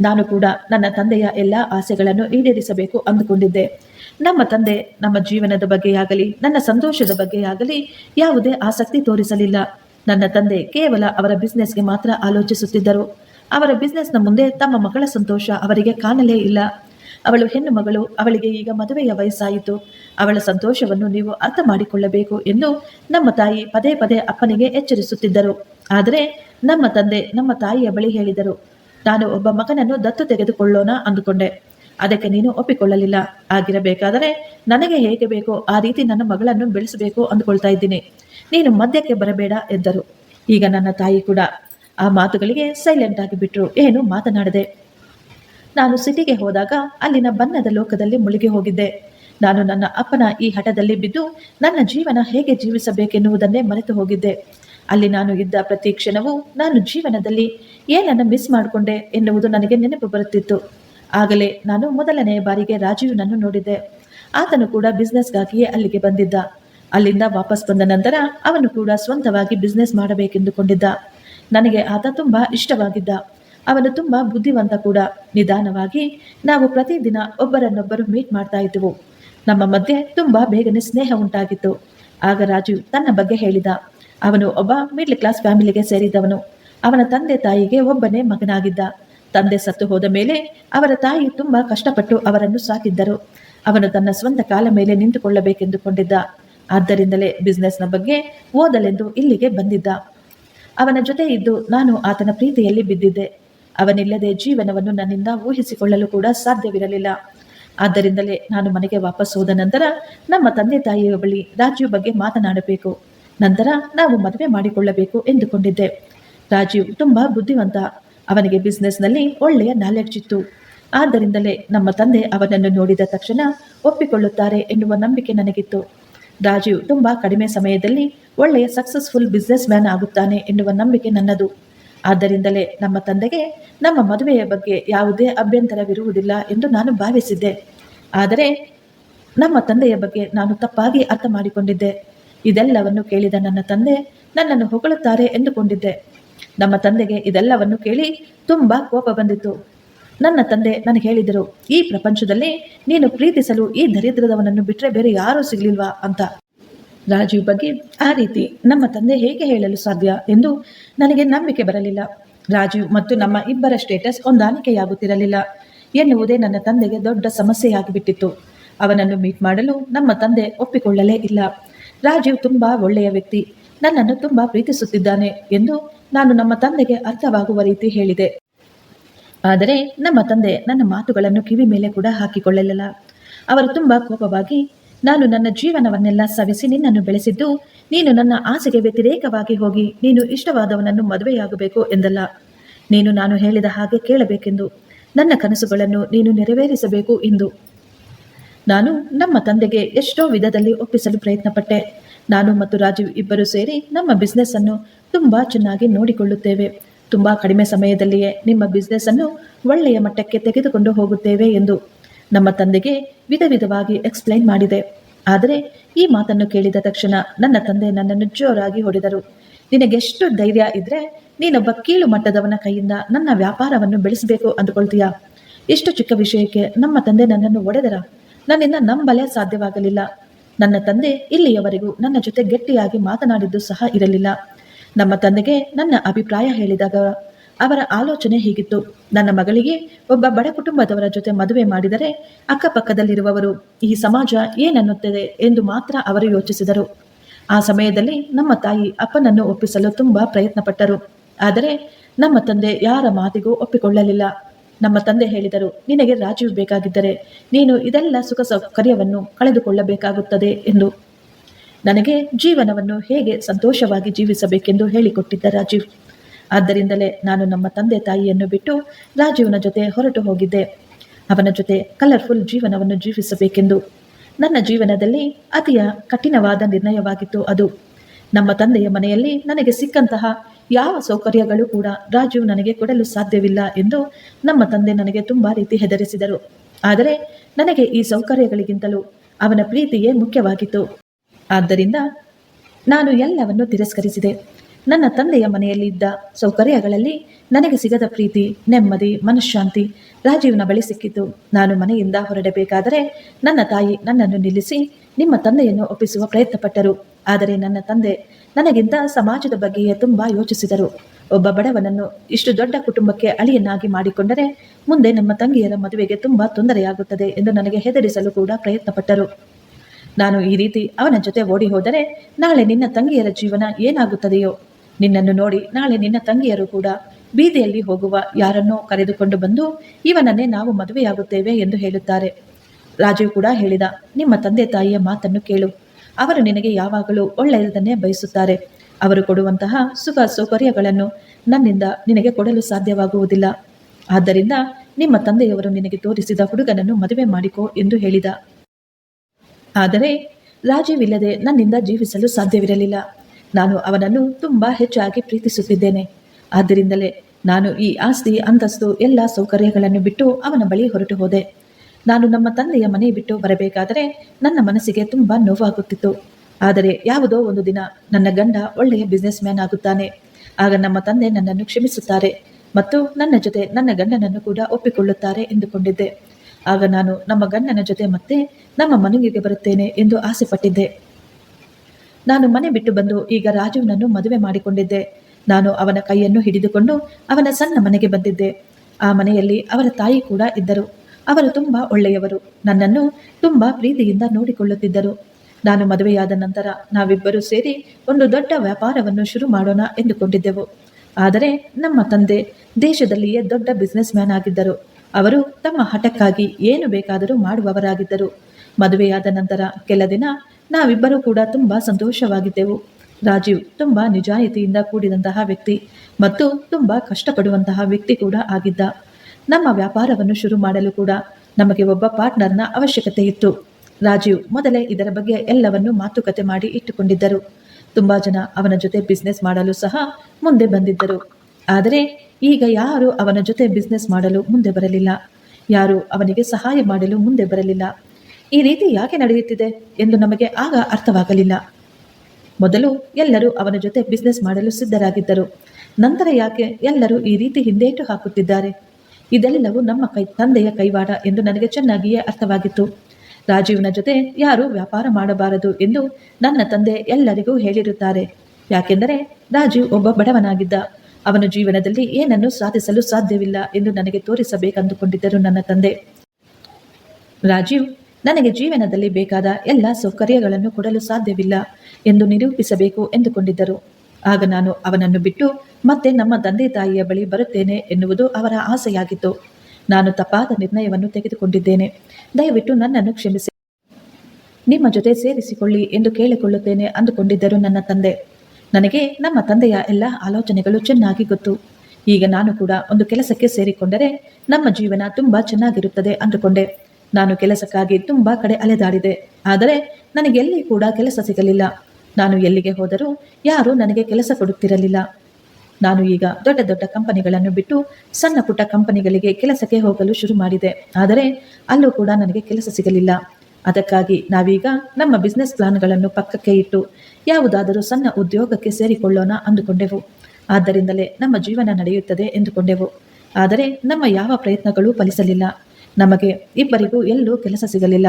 ನಾನು ಕೂಡ ನನ್ನ ತಂದೆಯ ಎಲ್ಲ ಆಸೆಗಳನ್ನು ಈಡೇರಿಸಬೇಕು ಅಂದುಕೊಂಡಿದ್ದೆ. ನಮ್ಮ ತಂದೆ ನಮ್ಮ ಜೀವನದ ಬಗ್ಗೆಯಾಗಲಿ, ನನ್ನ ಸಂತೋಷದ ಬಗ್ಗೆಯಾಗಲಿ ಯಾವುದೇ ಆಸಕ್ತಿ ತೋರಿಸಲಿಲ್ಲ. ನನ್ನ ತಂದೆ ಕೇವಲ ಅವರ ಬಿಸ್ನೆಸ್ಗೆ ಮಾತ್ರ ಆಲೋಚಿಸುತ್ತಿದ್ದರು. ಅವರ ಬಿಸ್ನೆಸ್ನ ಮುಂದೆ ತಮ್ಮ ಮಗಳ ಸಂತೋಷ ಅವರಿಗೆ ಕಾಣಲೇ ಇಲ್ಲ. ಅವಳು ಹೆಣ್ಣು ಮಗಳು, ಅವಳಿಗೆ ಈಗ ಮದುವೆಯ ವಯಸ್ಸಾಯಿತು. ಅವಳ ಸಂತೋಷವನ್ನು ನೀವು ಅರ್ಥ ಮಾಡಿಕೊಳ್ಳಬೇಕು ಎಂದು ನಮ್ಮ ತಾಯಿ ಪದೇ ಪದೇ ಅಪ್ಪನಿಗೆ ಎಚ್ಚರಿಸುತ್ತಿದ್ದರು. ಆದರೆ ನಮ್ಮ ತಂದೆ ನಮ್ಮ ತಾಯಿಯ ಬಳಿ ಹೇಳಿದರು, ನಾನು ಒಬ್ಬ ಮಗನನ್ನು ದತ್ತು ತೆಗೆದುಕೊಳ್ಳೋಣ ಅಂದುಕೊಂಡೆ. ಅದಕ್ಕೆ ನೀನು ಒಪ್ಪಿಕೊಳ್ಳಲಿಲ್ಲ. ಆಗಿರಬೇಕಾದರೆ ನನಗೆ ಹೇಗೆ ಬೇಕೋ ಆ ರೀತಿ ನನ್ನ ಮಗಳನ್ನು ಬೆಳೆಸಬೇಕು ಅಂದುಕೊಳ್ತಾ ಇದ್ದೀನಿ. ನೀನು ಮದ್ಯಕ್ಕೆ ಬರಬೇಡ ಎಂದರು. ಈಗ ನನ್ನ ತಾಯಿ ಕೂಡ ಆ ಮಾತುಗಳಿಗೆ ಸೈಲೆಂಟ್ ಆಗಿ ಬಿಟ್ಟರು ಏನು ಮಾತನಾಡದೆ? ನಾನು ಸಿಟಿಗೆ ಹೋದಾಗ ಅಲ್ಲಿನ ಬಣ್ಣದ ಲೋಕದಲ್ಲಿ ಮುಳುಗಿ ಹೋಗಿದ್ದೆ. ನಾನು ನನ್ನ ಅಪ್ಪನ ಈ ಹಠದಲ್ಲಿ ಬಿದ್ದು ನನ್ನ ಜೀವನ ಹೇಗೆ ಜೀವಿಸಬೇಕೆನ್ನುವುದನ್ನೇ ಮರೆತು ಹೋಗಿದ್ದೆ. ಅಲ್ಲಿ ನಾನು ಇದ್ದ ಪ್ರತಿ ಕ್ಷಣವೂ ನಾನು ಜೀವನದಲ್ಲಿ ಏನನ್ನು ಮಿಸ್ ಮಾಡಿಕೊಂಡೆ ಎನ್ನುವುದು ನನಗೆ ನೆನಪು ಬರುತ್ತಿತ್ತು. ಆಗಲೇ ನಾನು ಮೊದಲನೆಯ ಬಾರಿಗೆ ರಾಜೀವ್ನನ್ನು ನೋಡಿದ್ದೆ. ಆತನು ಕೂಡ ಬಿಸ್ನೆಸ್ಗಾಗಿಯೇ ಅಲ್ಲಿಗೆ ಬಂದಿದ್ದ. ಅಲ್ಲಿಂದ ವಾಪಸ್ ಬಂದ ನಂತರ ಅವನು ಕೂಡ ಸ್ವಂತವಾಗಿ ಬಿಸ್ನೆಸ್ ಮಾಡಬೇಕೆಂದುಕೊಂಡಿದ್ದ. ನನಗೆ ಆತ ತುಂಬ ಇಷ್ಟವಾಗಿದ್ದ. ಅವನು ತುಂಬಾ ಬುದ್ಧಿವಂತ ಕೂಡ. ನಿಧಾನವಾಗಿ ನಾವು ಪ್ರತಿದಿನ ಒಬ್ಬರನ್ನೊಬ್ಬರು ಮೀಟ್ ಮಾಡ್ತಾ ಇದ್ದೆವು. ನಮ್ಮ ಮಧ್ಯೆ ತುಂಬಾ ಬೇಗನೆ ಸ್ನೇಹ ಉಂಟಾಗಿತ್ತು. ಆಗ ರಾಜು ತನ್ನ ಬಗ್ಗೆ ಹೇಳಿದ. ಅವನು ಒಬ್ಬ ಮಿಡ್ಲ್ ಕ್ಲಾಸ್ ಫ್ಯಾಮಿಲಿಗೆ ಸೇರಿದವನು. ಅವನ ತಂದೆ ತಾಯಿಗೆ ಒಬ್ಬನೇ ಮಗನಾಗಿದ್ದ. ತಂದೆ ಸತ್ತು ಹೋದ ಮೇಲೆ ಅವರ ತಾಯಿ ತುಂಬಾ ಕಷ್ಟಪಟ್ಟು ಅವರನ್ನು ಸಾಕಿದ್ದರು. ಅವನು ತನ್ನ ಸ್ವಂತ ಕಾಲ ಮೇಲೆ ನಿಂತುಕೊಳ್ಳಬೇಕೆಂದುಕೊಂಡಿದ್ದ. ಆದ್ದರಿಂದಲೇ ಬಿಸ್ನೆಸ್ನ ಬಗ್ಗೆ ಓದಲೆಂದು ಇಲ್ಲಿಗೆ ಬಂದಿದ್ದ. ಅವನ ಜೊತೆ ಇದ್ದು ನಾನು ಆತನ ಪ್ರೀತಿಯಲ್ಲಿ ಬಿದ್ದಿದ್ದೆ. ಅವನಿಲ್ಲದೆ ಜೀವನವನ್ನು ನನ್ನಿಂದ ಊಹಿಸಿಕೊಳ್ಳಲು ಕೂಡ ಸಾಧ್ಯವಿರಲಿಲ್ಲ. ಆದ್ದರಿಂದಲೇ ನಾನು ಮನೆಗೆ ವಾಪಸ್ ಹೋದ ನಂತರ ನಮ್ಮ ತಂದೆ ತಾಯಿಯ ಬಳಿ ರಾಜೀವ್ ಬಗ್ಗೆ ಮಾತನಾಡಬೇಕು. ನಂತರ ನಾವು ಮದುವೆ ಮಾಡಿಕೊಳ್ಳಬೇಕು ಎಂದುಕೊಂಡಿದ್ದೆ. ರಾಜೀವ್ ತುಂಬಾ ಬುದ್ಧಿವಂತ. ಅವನಿಗೆ ಬಿಸ್ನೆಸ್ನಲ್ಲಿ ಒಳ್ಳೆಯ ನಾಲೆಡ್ಜ್ ಇತ್ತು. ಆದ್ದರಿಂದಲೇ ನಮ್ಮ ತಂದೆ ಅವನನ್ನು ನೋಡಿದ ತಕ್ಷಣ ಒಪ್ಪಿಕೊಳ್ಳುತ್ತಾರೆ ಎನ್ನುವ ನಂಬಿಕೆ ನನಗಿತ್ತು. ರಾಜೀವ್ ತುಂಬಾ ಕಡಿಮೆ ಸಮಯದಲ್ಲಿ ಒಳ್ಳೆಯ ಸಕ್ಸಸ್ಫುಲ್ ಬಿಸ್ನೆಸ್ ಮ್ಯಾನ್ ಆಗುತ್ತಾನೆ ಎನ್ನುವ ನಂಬಿಕೆ ನನ್ನದು. ಆದ್ದರಿಂದಲೇ ನಮ್ಮ ತಂದೆಗೆ ನಮ್ಮ ಮದುವೆಯ ಬಗ್ಗೆ ಯಾವುದೇ ಅಭ್ಯಂತರವಿರುವುದಿಲ್ಲ ಎಂದು ನಾನು ಭಾವಿಸಿದ್ದೆ. ಆದರೆ ನಮ್ಮ ತಂದೆಯ ಬಗ್ಗೆ ನಾನು ತಪ್ಪಾಗಿ ಅರ್ಥ ಮಾಡಿಕೊಂಡಿದ್ದೆ. ಇದೆಲ್ಲವನ್ನು ಕೇಳಿದ ನನ್ನ ತಂದೆ ನನ್ನನ್ನು ಹೊಗಳುತ್ತಾರೆ ಎಂದುಕೊಂಡಿದ್ದೆ. ನಮ್ಮ ತಂದೆಗೆ ಇದೆಲ್ಲವನ್ನು ಕೇಳಿ ತುಂಬಾ ಕೋಪ ಬಂದಿತ್ತು. ನನ್ನ ತಂದೆ ನನಗೆ ಹೇಳಿದರು, ಈ ಪ್ರಪಂಚದಲ್ಲಿ ನೀನು ಪ್ರೀತಿಸಲು ಈ ದರಿದ್ರದವನನ್ನು ಬಿಟ್ಟರೆ ಬೇರೆ ಯಾರೂ ಸಿಗಲಿಲ್ವಾ ಅಂತ. ರಾಜೀವ್ ಬಗ್ಗೆ ಆ ರೀತಿ ನಮ್ಮ ತಂದೆ ಹೇಗೆ ಹೇಳಲು ಸಾಧ್ಯ ಎಂದು ನನಗೆ ನಂಬಿಕೆ ಬರಲಿಲ್ಲ. ರಾಜೀವ್ ಮತ್ತು ನಮ್ಮ ಇಬ್ಬರ ಸ್ಟೇಟಸ್ ಹೊಂದಾಣಿಕೆಯಾಗುತ್ತಿರಲಿಲ್ಲ. ಎನ್ನುವುದೇ ನನ್ನ ತಂದೆಗೆ ದೊಡ್ಡ ಸಮಸ್ಯೆಯಾಗಿಬಿಟ್ಟಿತ್ತು. ಅವನನ್ನು ಮೀಟ್ ಮಾಡಲು ನಮ್ಮ ತಂದೆ ಒಪ್ಪಿಕೊಳ್ಳಲೇ ಇಲ್ಲ. ರಾಜೀವ್ ತುಂಬಾ ಒಳ್ಳೆಯ ವ್ಯಕ್ತಿ. ನನ್ನನ್ನು ತುಂಬಾ ಪ್ರೀತಿಸುತ್ತಿದ್ದಾನೆ ಎಂದು ನಾನು ನಮ್ಮ ತಂದೆಗೆ ಅರ್ಥವಾಗುವ ರೀತಿ ಹೇಳಿದೆ. ಆದರೆ ನಮ್ಮ ತಂದೆ ನನ್ನ ಮಾತುಗಳನ್ನು ಕಿವಿ ಮೇಲೆ ಕೂಡ ಹಾಕಿಕೊಳ್ಳಲಿಲ್ಲ. ಅವರು ತುಂಬಾ ಕೋಪವಾಗಿ ನಾನು ನನ್ನ ಜೀವನವನ್ನೆಲ್ಲ ಸವಿಸಿ ನಿನ್ನನ್ನು ಬೆಳೆಸಿದ್ದು, ನೀನು ನನ್ನ ಆಸೆಗೆ ವ್ಯತಿರೇಕವಾಗಿ ಹೋಗಿ ನೀನು ಇಷ್ಟವಾದವನನ್ನು ಮದುವೆಯಾಗಬೇಕು ಎಂದಲ್ಲ. ನೀನು ನಾನು ಹೇಳಿದ ಹಾಗೆ ಕೇಳಬೇಕೆಂದು, ನನ್ನ ಕನಸುಗಳನ್ನು ನೀನು ನೆರವೇರಿಸಬೇಕು ಎಂದು ನಾನು ನಮ್ಮ ತಂದೆಗೆ ಎಷ್ಟೋ ವಿಧದಲ್ಲಿ ಒಪ್ಪಿಸಲು ಪ್ರಯತ್ನಪಟ್ಟೆ. ನಾನು ಮತ್ತು ರಾಜೀವ್ ಇಬ್ಬರು ಸೇರಿ ನಮ್ಮ ಬಿಸ್ನೆಸ್ ಅನ್ನು ತುಂಬಾ ಚೆನ್ನಾಗಿ ನೋಡಿಕೊಳ್ಳುತ್ತೇವೆ. ತುಂಬಾ ಕಡಿಮೆ ಸಮಯದಲ್ಲಿಯೇ ನಿಮ್ಮ ಬಿಸ್ನೆಸ್ ಅನ್ನು ಒಳ್ಳೆಯ ಮಟ್ಟಕ್ಕೆ ತೆಗೆದುಕೊಂಡು ಹೋಗುತ್ತೇವೆ ಎಂದು. ನಮ್ಮ ತಂದೆಗೆ ವಿಧ ವಿಧವಾಗಿ ಎಕ್ಸ್ಪ್ಲೈನ್ ಮಾಡಿದೆ. ಆದರೆ ಈ ಮಾತನ್ನು ಕೇಳಿದ ತಕ್ಷಣ ನನ್ನ ತಂದೆ ನನ್ನನ್ನು ಜೋರಾಗಿ ಹೊಡೆದರು. ನಿನಗೆಷ್ಟು ಧೈರ್ಯ ಇದ್ರೆ ನೀನೊಬ್ಬ ಕೀಳು ಮಟ್ಟದವನ ಕೈಯಿಂದ ನನ್ನ ವ್ಯಾಪಾರವನ್ನು ಬೆಳೆಸಬೇಕು ಅಂದುಕೊಳ್ತೀಯಾ. ಇಷ್ಟು ಚಿಕ್ಕ ವಿಷಯಕ್ಕೆ ನಮ್ಮ ತಂದೆ ನನ್ನನ್ನು ಒಡೆದರ? ನನ್ನಿಂದ ನಂಬಲೆ ಸಾಧ್ಯವಾಗಲಿಲ್ಲ. ನನ್ನ ತಂದೆ ಇಲ್ಲಿಯವರೆಗೂ ನನ್ನ ಜೊತೆ ಗಟ್ಟಿಯಾಗಿ ಮಾತನಾಡಿದ್ದು ಸಹ ಇರಲಿಲ್ಲ. ನಮ್ಮ ತಂದೆಗೆ ನನ್ನ ಅಭಿಪ್ರಾಯ ಹೇಳಿದಾಗ ಅವರ ಆಲೋಚನೆ ಹೀಗಿತ್ತು. ನನ್ನ ಮಗಳಿಗೆ ಒಬ್ಬ ಬಡ ಕುಟುಂಬದವರ ಜೊತೆ ಮದುವೆ ಮಾಡಿದರೆ ಅಕ್ಕಪಕ್ಕದಲ್ಲಿರುವವರು, ಈ ಸಮಾಜ ಏನನ್ನುತ್ತದೆ? ಎಂದು ಮಾತ್ರ ಅವರು ಯೋಚಿಸಿದರು. ಆ ಸಮಯದಲ್ಲಿ ನಮ್ಮ ತಾಯಿ ಅಪ್ಪನನ್ನು ಒಪ್ಪಿಸಲು ತುಂಬಾ ಪ್ರಯತ್ನಪಟ್ಟರು. ಆದರೆ ನಮ್ಮ ತಂದೆ ಯಾರ ಮಾತಿಗೂ ಒಪ್ಪಿಕೊಳ್ಳಲಿಲ್ಲ. ನಮ್ಮ ತಂದೆ ಹೇಳಿದರು, ನಿನಗೆ ರಾಜೀವ್ ಬೇಕಾಗಿದ್ದರೆ ನೀನು ಇದೆಲ್ಲ ಸುಖ ಸೌಕರ್ಯವನ್ನು ಕಳೆದುಕೊಳ್ಳಬೇಕಾಗುತ್ತದೆ ಎಂದು. ನನಗೆ ಜೀವನವನ್ನು ಹೇಗೆ ಸಂತೋಷವಾಗಿ ಜೀವಿಸಬೇಕೆಂದು ಹೇಳಿಕೊಟ್ಟಿದ್ದ ರಾಜೀವ್. ಆದ್ದರಿಂದಲೇ ನಾನು ನಮ್ಮ ತಂದೆ ತಾಯಿಯನ್ನು ಬಿಟ್ಟು ರಾಜೀವ್ನ ಜೊತೆ ಹೊರಟು ಹೋಗಿದ್ದೆ. ಅವನ ಜೊತೆ ಕಲರ್ಫುಲ್ ಜೀವನವನ್ನು ಜೀವಿಸಬೇಕೆಂದು. ನನ್ನ ಜೀವನದಲ್ಲಿ ಅತಿಯ ಕಠಿಣವಾದ ನಿರ್ಣಯವಾಗಿತ್ತು ಅದು. ನಮ್ಮ ತಂದೆಯ ಮನೆಯಲ್ಲಿ ನನಗೆ ಸಿಕ್ಕಂತಹ ಯಾವ ಸೌಕರ್ಯಗಳು ಕೂಡ ರಾಜೀವ್ ನನಗೆ ಕೊಡಲು ಸಾಧ್ಯವಿಲ್ಲ ಎಂದು ನಮ್ಮ ತಂದೆ ನನಗೆ ತುಂಬಾ ರೀತಿ ಹೆದರಿಸಿದರು. ಆದರೆ ನನಗೆ ಈ ಸೌಕರ್ಯಗಳಿಗಿಂತಲೂ ಅವನ ಪ್ರೀತಿಯೇ ಮುಖ್ಯವಾಗಿತ್ತು. ಆದ್ದರಿಂದ ನಾನು ಎಲ್ಲವನ್ನು ತಿರಸ್ಕರಿಸಿದೆ. ನನ್ನ ತಂದೆಯ ಮನೆಯಲ್ಲಿದ್ದ ಸೌಕರ್ಯಗಳಲ್ಲಿ ನನಗೆ ಸಿಗದ ಪ್ರೀತಿ, ನೆಮ್ಮದಿ, ಮನಃಶಾಂತಿ ರಾಜೀವ್ನ ಬಳಿ ಸಿಕ್ಕಿತು. ನಾನು ಮನೆಯಿಂದ ಹೊರಡಬೇಕಾದರೆ ನನ್ನ ತಾಯಿ ನನ್ನನ್ನು ನಿಲ್ಲಿಸಿ ನಿಮ್ಮ ತಂದೆಯನ್ನು ಒಪ್ಪಿಸುವ ಪ್ರಯತ್ನಪಟ್ಟರು. ಆದರೆ ನನ್ನ ತಂದೆ ನನಗಿಂತ ಸಮಾಜದ ಬಗ್ಗೆಯೇ ತುಂಬಾ ಯೋಚಿಸಿದರು. ಒಬ್ಬ ಬಡವನನ್ನು ಇಷ್ಟು ದೊಡ್ಡ ಕುಟುಂಬಕ್ಕೆ ಅಳಿಯನ್ನಾಗಿ ಮಾಡಿಕೊಂಡರೆ ಮುಂದೆ ನಮ್ಮ ತಂಗಿಯರ ಮದುವೆಗೆ ತುಂಬಾ ತೊಂದರೆಯಾಗುತ್ತದೆ ಎಂದು ನನಗೆ ಹೆದರಿಸಲು ಕೂಡ ಪ್ರಯತ್ನಪಟ್ಟರು. ನಾನು ಈ ರೀತಿ ಅವನ ಜೊತೆ ಓಡಿ ಹೋದರೆ ನಾಳೆ ನಿನ್ನ ತಂಗಿಯರ ಜೀವನ ಏನಾಗುತ್ತದೆಯೋ ನಿನ್ನನ್ನು ನೋಡಿ ನಾಳೆ ನಿನ್ನ ತಂಗಿಯರು ಕೂಡ ಬೀದಿಯಲ್ಲಿ ಹೋಗುವ ಯಾರನ್ನೋ ಕರೆದುಕೊಂಡು ಬಂದು ಇವನನ್ನೇ ನಾವು ಮದುವೆಯಾಗುತ್ತೇವೆ ಎಂದು ಹೇಳುತ್ತಾರೆ. ರಾಜೀವ್ ಕೂಡ ಹೇಳಿದ, ನಿಮ್ಮ ತಂದೆ ತಾಯಿಯ ಮಾತನ್ನು ಕೇಳು. ಅವರು ನಿನಗೆ ಯಾವಾಗಲೂ ಒಳ್ಳೆಯದನ್ನೇ ಬಯಸುತ್ತಾರೆ. ಅವರು ಕೊಡುವಂತಹ ಸುಖ ಸೌಕರ್ಯಗಳನ್ನು ನನ್ನಿಂದ ನಿನಗೆ ಕೊಡಲು ಸಾಧ್ಯವಾಗುವುದಿಲ್ಲ. ಆದ್ದರಿಂದ ನಿಮ್ಮ ತಂದೆಯವರು ನಿನಗೆ ತೋರಿಸಿದ ಹುಡುಗನನ್ನು ಮದುವೆ ಮಾಡಿಕೋ ಎಂದು ಹೇಳಿದ. ಆದರೆ ರಾಜೀವ್ ಇಲ್ಲದೆ ನನ್ನಿಂದ ಜೀವಿಸಲು ಸಾಧ್ಯವಿರಲಿಲ್ಲ. ನಾನು ಅವನನ್ನು ತುಂಬ ಹೆಚ್ಚಾಗಿ ಪ್ರೀತಿಸುತ್ತಿದ್ದೇನೆ. ಆದ್ದರಿಂದಲೇ ನಾನು ಈ ಆಸ್ತಿ, ಅಂತಸ್ತು, ಎಲ್ಲ ಸೌಕರ್ಯಗಳನ್ನು ಬಿಟ್ಟು ಅವನ ಬಳಿ ಹೊರಟು ಹೋದೆ. ನಾನು ನಮ್ಮ ತಂದೆಯ ಮನೆ ಬಿಟ್ಟು ಬರಬೇಕಾದರೆ ನನ್ನ ಮನಸ್ಸಿಗೆ ತುಂಬ ನೋವಾಗುತ್ತಿತ್ತು. ಆದರೆ ಯಾವುದೋ ಒಂದು ದಿನ ನನ್ನ ಗಂಡ ಒಳ್ಳೆಯ ಬಿಸ್ನೆಸ್ ಮ್ಯಾನ್ ಆಗುತ್ತಾನೆ. ಆಗ ನಮ್ಮ ತಂದೆ ನನ್ನನ್ನು ಕ್ಷಮಿಸುತ್ತಾರೆ ಮತ್ತು ನನ್ನ ಜೊತೆ ನನ್ನ ಗಂಡನನ್ನು ಕೂಡ ಒಪ್ಪಿಕೊಳ್ಳುತ್ತಾರೆ ಎಂದುಕೊಂಡಿದ್ದೆ. ಆಗ ನಾನು ನಮ್ಮ ಗಂಡನ ಜೊತೆ ಮತ್ತೆ ನಮ್ಮ ಮನೆಗೆ ಬರುತ್ತೇನೆ ಎಂದು ಆಸೆ ಪಟ್ಟಿದ್ದೆ ನಾನು ಮನೆ ಬಿಟ್ಟು ಬಂದು ಈಗ ರಾಜೀವ್ನನ್ನು ಮದುವೆ ಮಾಡಿಕೊಂಡಿದ್ದೆ. ನಾನು ಅವನ ಕೈಯನ್ನು ಹಿಡಿದುಕೊಂಡು ಅವನ ಸಣ್ಣ ಮನೆಗೆ ಬಂದಿದ್ದೆ. ಆ ಮನೆಯಲ್ಲಿ ಅವರ ತಾಯಿ ಕೂಡ ಇದ್ದರು. ಅವರು ತುಂಬಾ ಒಳ್ಳೆಯವರು. ನನ್ನನ್ನು ತುಂಬಾ ಪ್ರೀತಿಯಿಂದ ನೋಡಿಕೊಳ್ಳುತ್ತಿದ್ದರು. ನಾನು ಮದುವೆಯಾದ ನಂತರ ನಾವಿಬ್ಬರೂ ಸೇರಿ ಒಂದು ದೊಡ್ಡ ವ್ಯಾಪಾರವನ್ನು ಶುರು ಮಾಡೋಣ ಎಂದುಕೊಂಡಿದ್ದೆವು. ಆದರೆ ನಮ್ಮ ತಂದೆ ದೇಶದಲ್ಲಿಯೇ ದೊಡ್ಡ ಬಿಸ್ನೆಸ್ ಮ್ಯಾನ್ ಆಗಿದ್ದರು. ಅವರು ತಮ್ಮ ಹಠಕ್ಕಾಗಿ ಏನು ಬೇಕಾದರೂ ಮಾಡುವವರಾಗಿದ್ದರು. ಮದುವೆಯಾದ ನಂತರ ಕೆಲ ದಿನ ನಾವಿಬ್ಬರೂ ಕೂಡ ತುಂಬ ಸಂತೋಷವಾಗಿದ್ದೆವು. ರಾಜೀವ್ ತುಂಬ ನಿಜಾಯಿತಿಯಿಂದ ಕೂಡಿದಂತಹ ವ್ಯಕ್ತಿ ಮತ್ತು ತುಂಬ ಕಷ್ಟಪಡುವಂತಹ ವ್ಯಕ್ತಿ ಕೂಡ ಆಗಿದ್ದ. ನಮ್ಮ ವ್ಯಾಪಾರವನ್ನು ಶುರು ಮಾಡಲು ಕೂಡ ನಮಗೆ ಒಬ್ಬ ಪಾರ್ಟ್ನರ್ನ ಅವಶ್ಯಕತೆ ಇತ್ತು. ರಾಜೀವ್ ಮೊದಲೇ ಇದರ ಬಗ್ಗೆ ಎಲ್ಲವನ್ನು ಮಾತುಕತೆ ಮಾಡಿ ಇಟ್ಟುಕೊಂಡಿದ್ದರು. ತುಂಬ ಜನ ಅವನ ಜೊತೆ ಬಿಸ್ನೆಸ್ ಮಾಡಲು ಸಹ ಮುಂದೆ ಬಂದಿದ್ದರು. ಆದರೆ ಈಗ ಯಾರು ಅವನ ಜೊತೆ ಬಿಸ್ನೆಸ್ ಮಾಡಲು ಮುಂದೆ ಬರಲಿಲ್ಲ. ಯಾರು ಅವನಿಗೆ ಸಹಾಯ ಮಾಡಲು ಮುಂದೆ ಬರಲಿಲ್ಲ. ಈ ರೀತಿ ಯಾಕೆ ನಡೆಯುತ್ತಿದೆ ಎಂದು ನಮಗೆ ಆಗ ಅರ್ಥವಾಗಲಿಲ್ಲ. ಮೊದಲು ಎಲ್ಲರೂ ಅವನ ಜೊತೆ ಬಿಸ್ನೆಸ್ ಮಾಡಲು ಸಿದ್ಧರಾಗಿದ್ದರು. ನಂತರ ಯಾಕೆ ಎಲ್ಲರೂ ಈ ರೀತಿ ಹಿಂದೇಟು ಹಾಕುತ್ತಿದ್ದಾರೆ? ಇದೆಲ್ಲವೂ ನಮ್ಮ ಕೈ, ತಂದೆಯ ಕೈವಾಡ ಎಂದು ನನಗೆ ಚೆನ್ನಾಗಿಯೇ ಅರ್ಥವಾಗಿತ್ತು. ರಾಜೀವ್ನ ಜೊತೆ ಯಾರು ವ್ಯಾಪಾರ ಮಾಡಬಾರದು ಎಂದು ನನ್ನ ತಂದೆ ಎಲ್ಲರಿಗೂ ಹೇಳಿರುತ್ತಾರೆ. ಯಾಕೆಂದರೆ ರಾಜೀವ್ ಒಬ್ಬ ಬಡವನಾಗಿದ್ದ. ಅವನ ಜೀವನದಲ್ಲಿ ಏನನ್ನು ಸಾಧಿಸಲು ಸಾಧ್ಯವಿಲ್ಲ ಎಂದು ನನಗೆ ತೋರಿಸಬೇಕೆಂದುಕೊಂಡಿದ್ದರು ನನ್ನ ತಂದೆ. ರಾಜೀವ್ ನನಗೆ ಜೀವನದಲ್ಲಿ ಬೇಕಾದ ಎಲ್ಲ ಸೌಕರ್ಯಗಳನ್ನು ಕೊಡಲು ಸಾಧ್ಯವಿಲ್ಲ ಎಂದು ನಿರೂಪಿಸಬೇಕು ಎಂದುಕೊಂಡಿದ್ದರು. ಆಗ ನಾನು ಅವನನ್ನು ಬಿಟ್ಟು ಮತ್ತೆ ನಮ್ಮ ತಂದೆ ತಾಯಿಯ ಬಳಿ ಬರುತ್ತೇನೆ ಎನ್ನುವುದು ಅವರ ಆಸೆಯಾಗಿತ್ತು. ನಾನು ತಪ್ಪಾದ ನಿರ್ಣಯವನ್ನು ತೆಗೆದುಕೊಂಡಿದ್ದೇನೆ. ದಯವಿಟ್ಟು ನನ್ನನ್ನು ಕ್ಷಮಿಸಿ. ನಿಮ್ಮ ಜೊತೆ ಸೇರಿಸಿಕೊಳ್ಳಿ ಎಂದು ಕೇಳಿಕೊಳ್ಳುತ್ತೇನೆ ಅಂದುಕೊಂಡಿದ್ದರು ನನ್ನ ತಂದೆ. ನನಗೆ ನಮ್ಮ ತಂದೆಯ ಎಲ್ಲ ಆಲೋಚನೆಗಳು ಚೆನ್ನಾಗಿ ಗೊತ್ತು. ಈಗ ನಾನು ಕೂಡ ಒಂದು ಕೆಲಸಕ್ಕೆ ಸೇರಿಕೊಂಡರೆ ನಮ್ಮ ಜೀವನ ತುಂಬಾ ಚೆನ್ನಾಗಿರುತ್ತದೆ ಅಂದುಕೊಂಡೆ. ನಾನು ಕೆಲಸಕ್ಕಾಗಿ ತುಂಬಾ ಕಡೆ ಅಲೆದಾಡಿದೆ. ಆದರೆ ನನಗೆ ಎಲ್ಲಿ ಕೂಡ ಕೆಲಸ ಸಿಗಲಿಲ್ಲ. ನಾನು ಎಲ್ಲಿಗೆ ಹೋದರೂ ಯಾರೂ ನನಗೆ ಕೆಲಸ ಕೊಡುತ್ತಿರಲಿಲ್ಲ. ನಾನು ಈಗ ದೊಡ್ಡ ದೊಡ್ಡ ಕಂಪನಿಗಳನ್ನು ಬಿಟ್ಟು ಸಣ್ಣ ಪುಟ್ಟ ಕಂಪನಿಗಳಿಗೆ ಕೆಲಸಕ್ಕೆ ಹೋಗಲು ಶುರು ಮಾಡಿದೆ. ಆದರೆ ಅಲ್ಲೂ ಕೂಡ ನನಗೆ ಕೆಲಸ ಸಿಗಲಿಲ್ಲ. ಅದಕ್ಕಾಗಿ ನಾವೀಗ ನಮ್ಮ ಬಿಸ್ನೆಸ್ ಪ್ಲಾನ್ಗಳನ್ನು ಪಕ್ಕಕ್ಕೆ ಇಟ್ಟು ಯಾವುದಾದರೂ ಸಣ್ಣ ಉದ್ಯೋಗಕ್ಕೆ ಸೇರಿಕೊಳ್ಳೋಣ ಅಂದುಕೊಂಡೆವು. ಆದ್ದರಿಂದಲೇ ನಮ್ಮ ಜೀವನ ನಡೆಯುತ್ತದೆ ಎಂದುಕೊಂಡೆವು. ಆದರೆ ನಮ್ಮ ಯಾವ ಪ್ರಯತ್ನಗಳೂ ಫಲಿಸಲಿಲ್ಲ. ನಮಗೆ ಇಬ್ಬರಿಗೂ ಎಲ್ಲೂ ಕೆಲಸ ಸಿಗಲಿಲ್ಲ.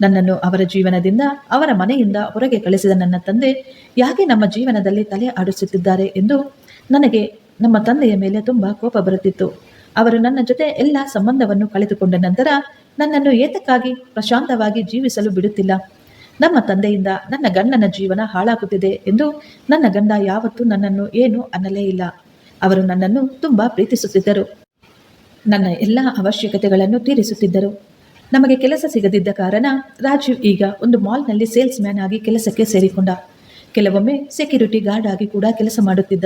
ನನ್ನನ್ನು ಅವರ ಜೀವನದಿಂದ, ಅವರ ಮನೆಯಿಂದ ಹೊರಗೆ ಕಳಿಸಿದ ನನ್ನ ತಂದೆ, ಯಾಕೆ ನಮ್ಮ ಜೀವನದಲ್ಲಿ ತಲೆ ಆಡಿಸುತ್ತಿದ್ದಾರೆ ಎಂದು ನನಗೆ ನಮ್ಮ ತಂದೆಯ ಮೇಲೆ ತುಂಬ ಕೋಪ ಬರುತ್ತಿತ್ತು. ಅವರು ನನ್ನ ಜೊತೆ ಎಲ್ಲ ಸಂಬಂಧವನ್ನು ಕಳೆದುಕೊಂಡ ನಂತರ ನನ್ನನ್ನು ಏತಕ್ಕಾಗಿ ಪ್ರಶಾಂತವಾಗಿ ಜೀವಿಸಲು ಬಿಡುತ್ತಿಲ್ಲ. ನಮ್ಮ ತಂದೆಯಿಂದ ನನ್ನ ಗಂಡನ ಜೀವನ ಹಾಳಾಗುತ್ತಿದೆ ಎಂದು ನನ್ನ ಗಂಡ ಯಾವತ್ತೂ ನನ್ನನ್ನು ಏನೂ ಅನ್ನಲೇ ಇಲ್ಲ. ಅವರು ನನ್ನನ್ನು ತುಂಬ ಪ್ರೀತಿಸುತ್ತಿದ್ದರು. ನನ್ನ ಎಲ್ಲ ಅವಶ್ಯಕತೆಗಳನ್ನು ತೀರಿಸುತ್ತಿದ್ದರು. ನಮಗೆ ಕೆಲಸ ಸಿಗದಿದ್ದ ಕಾರಣ ರಾಜೀವ್ ಈಗ ಒಂದು ಮಾಲ್ನಲ್ಲಿ ಸೇಲ್ಸ್ ಮ್ಯಾನ್ ಆಗಿ ಕೆಲಸಕ್ಕೆ ಸೇರಿಕೊಂಡ. ಕೆಲವೊಮ್ಮೆ ಸೆಕ್ಯೂರಿಟಿ ಗಾರ್ಡ್ ಆಗಿ ಕೂಡ ಕೆಲಸ ಮಾಡುತ್ತಿದ್ದ.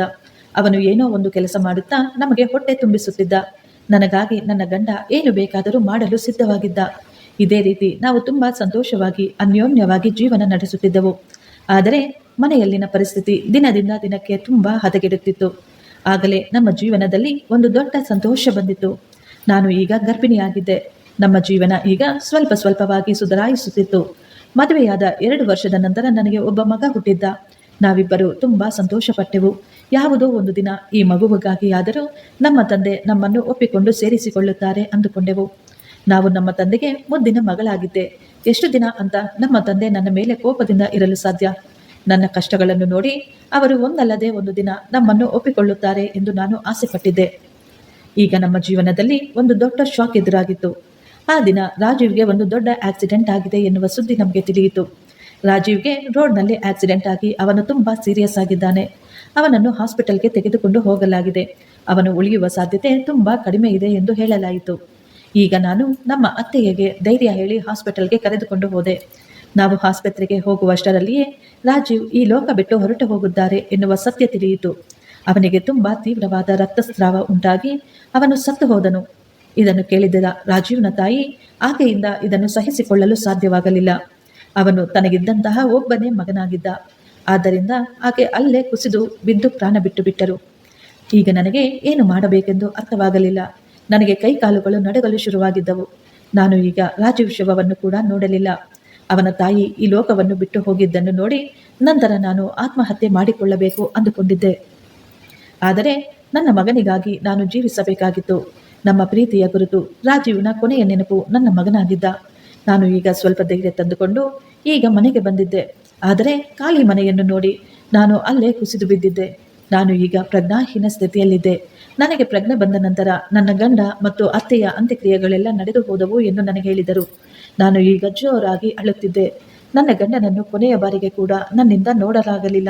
ಅವನು ಏನೋ ಒಂದು ಕೆಲಸ ಮಾಡುತ್ತಾ ನಮಗೆ ಹೊಟ್ಟೆ ತುಂಬಿಸುತ್ತಿದ್ದ. ನನಗಾಗಿ ನನ್ನ ಗಂಡ ಏನು ಬೇಕಾದರೂ ಮಾಡಲು ಸಿದ್ಧವಾಗಿದ್ದ. ಇದೇ ರೀತಿ ನಾವು ತುಂಬ ಸಂತೋಷವಾಗಿ, ಅನ್ಯೋನ್ಯವಾಗಿ ಜೀವನ ನಡೆಸುತ್ತಿದ್ದೆವು. ಆದರೆ ಮನೆಯಲ್ಲಿನ ಪರಿಸ್ಥಿತಿ ದಿನದಿಂದ ದಿನಕ್ಕೆ ತುಂಬ ಹದಗೆಡುತ್ತಿತ್ತು. ಆಗಲೇ ನಮ್ಮ ಜೀವನದಲ್ಲಿ ಒಂದು ದೊಡ್ಡ ಸಂತೋಷ ಬಂದಿತ್ತು. ನಾನು ಈಗ ಗರ್ಭಿಣಿಯಾಗಿದ್ದೆ. ನಮ್ಮ ಜೀವನ ಈಗ ಸ್ವಲ್ಪ ಸ್ವಲ್ಪವಾಗಿ ಸುಧಾರಾಯಿಸುತ್ತಿತ್ತು ಮದುವೆಯಾದ ಎರಡು ವರ್ಷದ ನಂತರ ನನಗೆ ಒಬ್ಬ ಮಗ ಹುಟ್ಟಿದ್ದ. ನಾವಿಬ್ಬರು ತುಂಬ ಸಂತೋಷಪಟ್ಟೆವು. ಯಾವುದೋ ಒಂದು ದಿನ ಈ ಮಗುವಿಗಾಗಿಯಾದರೂ ನಮ್ಮ ತಂದೆ ನಮ್ಮನ್ನು ಒಪ್ಪಿಕೊಂಡು ಸೇರಿಸಿಕೊಳ್ಳುತ್ತಾರೆ ಅಂದುಕೊಂಡೆವು. ನಾವು ನಮ್ಮ ತಂದೆಗೆ ಮುದ್ದಿನ ಮಗಳಾಗಿದ್ದೆ. ಎಷ್ಟು ದಿನ ಅಂತ ನಮ್ಮ ತಂದೆ ನನ್ನ ಮೇಲೆ ಕೋಪದಿಂದ ಇರಲು ಸಾಧ್ಯ? ನನ್ನ ಕಷ್ಟಗಳನ್ನು ನೋಡಿ ಅವರು ಒಂದಲ್ಲದೆ ಒಂದು ದಿನ ನಮ್ಮನ್ನು ಒಪ್ಪಿಕೊಳ್ಳುತ್ತಾರೆ ಎಂದು ನಾನು ಆಸೆಪಟ್ಟಿದ್ದೆ. ಈಗ ನಮ್ಮ ಜೀವನದಲ್ಲಿ ಒಂದು ದೊಡ್ಡ ಶಾಕ್ ಎದುರಾಗಿತ್ತು. ಆ ದಿನ ರಾಜೀವ್ಗೆ ಒಂದು ದೊಡ್ಡ ಆಕ್ಸಿಡೆಂಟ್ ಆಗಿದೆ ಎನ್ನುವ ಸುದ್ದಿ ನಮಗೆ ತಿಳಿಯಿತು. ರಾಜೀವ್ಗೆ ರೋಡ್ನಲ್ಲಿ ಆಕ್ಸಿಡೆಂಟ್ ಆಗಿ ಅವನು ತುಂಬ ಸೀರಿಯಸ್ ಆಗಿದ್ದಾನೆ. ಅವನನ್ನು ಹಾಸ್ಪಿಟಲ್ಗೆ ತೆಗೆದುಕೊಂಡು ಹೋಗಲಾಗಿದೆ. ಅವನು ಉಳಿಯುವ ಸಾಧ್ಯತೆ ತುಂಬ ಕಡಿಮೆ ಇದೆ ಎಂದು ಹೇಳಲಾಯಿತು. ಈಗ ನಾನು ನಮ್ಮ ಅತ್ತೆಯಗೆ ಧೈರ್ಯ ಹೇಳಿ ಹಾಸ್ಪಿಟಲ್ಗೆ ಕರೆದುಕೊಂಡು ಹೋದೆ. ನಾವು ಆಸ್ಪತ್ರೆಗೆ ಹೋಗುವಷ್ಟರಲ್ಲಿಯೇ ರಾಜೀವ್ ಈ ಲೋಕ ಬಿಟ್ಟು ಹೊರಟು ಹೋಗುತ್ತಾರೆ ಎನ್ನುವ ಸತ್ಯ ತಿಳಿಯಿತು. ಅವನಿಗೆ ತುಂಬಾ ತೀವ್ರವಾದ ರಕ್ತಸ್ರಾವ ಉಂಟಾಗಿ ಅವನು ಸತ್ತು ಹೋದನು. ಇದನ್ನು ಕೇಳಿದ ರಾಜೀವ್ನ ತಾಯಿ ಆಕೆಯಿಂದ ಇದನ್ನು ಸಹಿಸಿಕೊಳ್ಳಲು ಸಾಧ್ಯವಾಗಲಿಲ್ಲ. ಅವನು ತನಗಿದ್ದಂತಹ ಒಬ್ಬನೇ ಮಗನಾಗಿದ್ದ. ಆದ್ದರಿಂದ ಆಕೆ ಅಲ್ಲೇ ಕುಸಿದು ಬಿದ್ದು ಪ್ರಾಣ ಬಿಟ್ಟು ಬಿಟ್ಟರು. ಈಗ ನನಗೆ ಏನು ಮಾಡಬೇಕೆಂದು ಅರ್ಥವಾಗಲಿಲ್ಲ. ನನಗೆ ಕೈಕಾಲುಗಳು ನಡೆಗಲು ಶುರುವಾಗಿದ್ದವು. ನಾನು ಈಗ ರಾಜೀವ್ ಶವವನ್ನು ಕೂಡ ನೋಡಲಿಲ್ಲ. ಅವನ ತಾಯಿ ಈ ಲೋಕವನ್ನು ಬಿಟ್ಟು ಹೋಗಿದ್ದನ್ನು ನೋಡಿ ನಂತರ ನಾನು ಆತ್ಮಹತ್ಯೆ ಮಾಡಿಕೊಳ್ಳಬೇಕು ಅಂದುಕೊಂಡಿದ್ದೆ. ಆದರೆ ನನ್ನ ಮಗನಿಗಾಗಿ ನಾನು ಜೀವಿಸಬೇಕಾಗಿತ್ತು. ನಮ್ಮ ಪ್ರೀತಿಯ ಗುರುತು ರಾಜೀವ್ನ ಕೊನೆಯ ನೆನಪು ನನ್ನ ಮಗನಾಗಿದ್ದ. ನಾನು ಈಗ ಸ್ವಲ್ಪ ಧೈರ್ಯ ತಂದುಕೊಂಡು ಈಗ ಮನೆಗೆ ಬಂದಿದ್ದೆ. ಆದರೆ ಖಾಲಿ ಮನೆಯನ್ನು ನೋಡಿ ನಾನು ಅಲ್ಲೇ ಕುಸಿದು ಬಿದ್ದಿದ್ದೆ. ನಾನು ಈಗ ಪ್ರಜ್ಞಾಹೀನ ಸ್ಥಿತಿಯಲ್ಲಿದ್ದೆ. ನನಗೆ ಪ್ರಜ್ಞೆ ಬಂದ ನಂತರ ನನ್ನ ಗಂಡ ಮತ್ತು ಅತ್ತೆಯ ಅಂತ್ಯಕ್ರಿಯೆಗಳೆಲ್ಲ ನಡೆದು ಹೋದವು ಎಂದು ನನಗೆ ಹೇಳಿದರು. ನಾನು ಈಗ ಜೋರಾಗಿ ಅಳುತ್ತಿದ್ದೆ. ನನ್ನ ಗಂಡನನ್ನು ಕೊನೆಯ ಬಾರಿಗೆ ಕೂಡ ನನ್ನಿಂದ ನೋಡಲಾಗಲಿಲ್ಲ.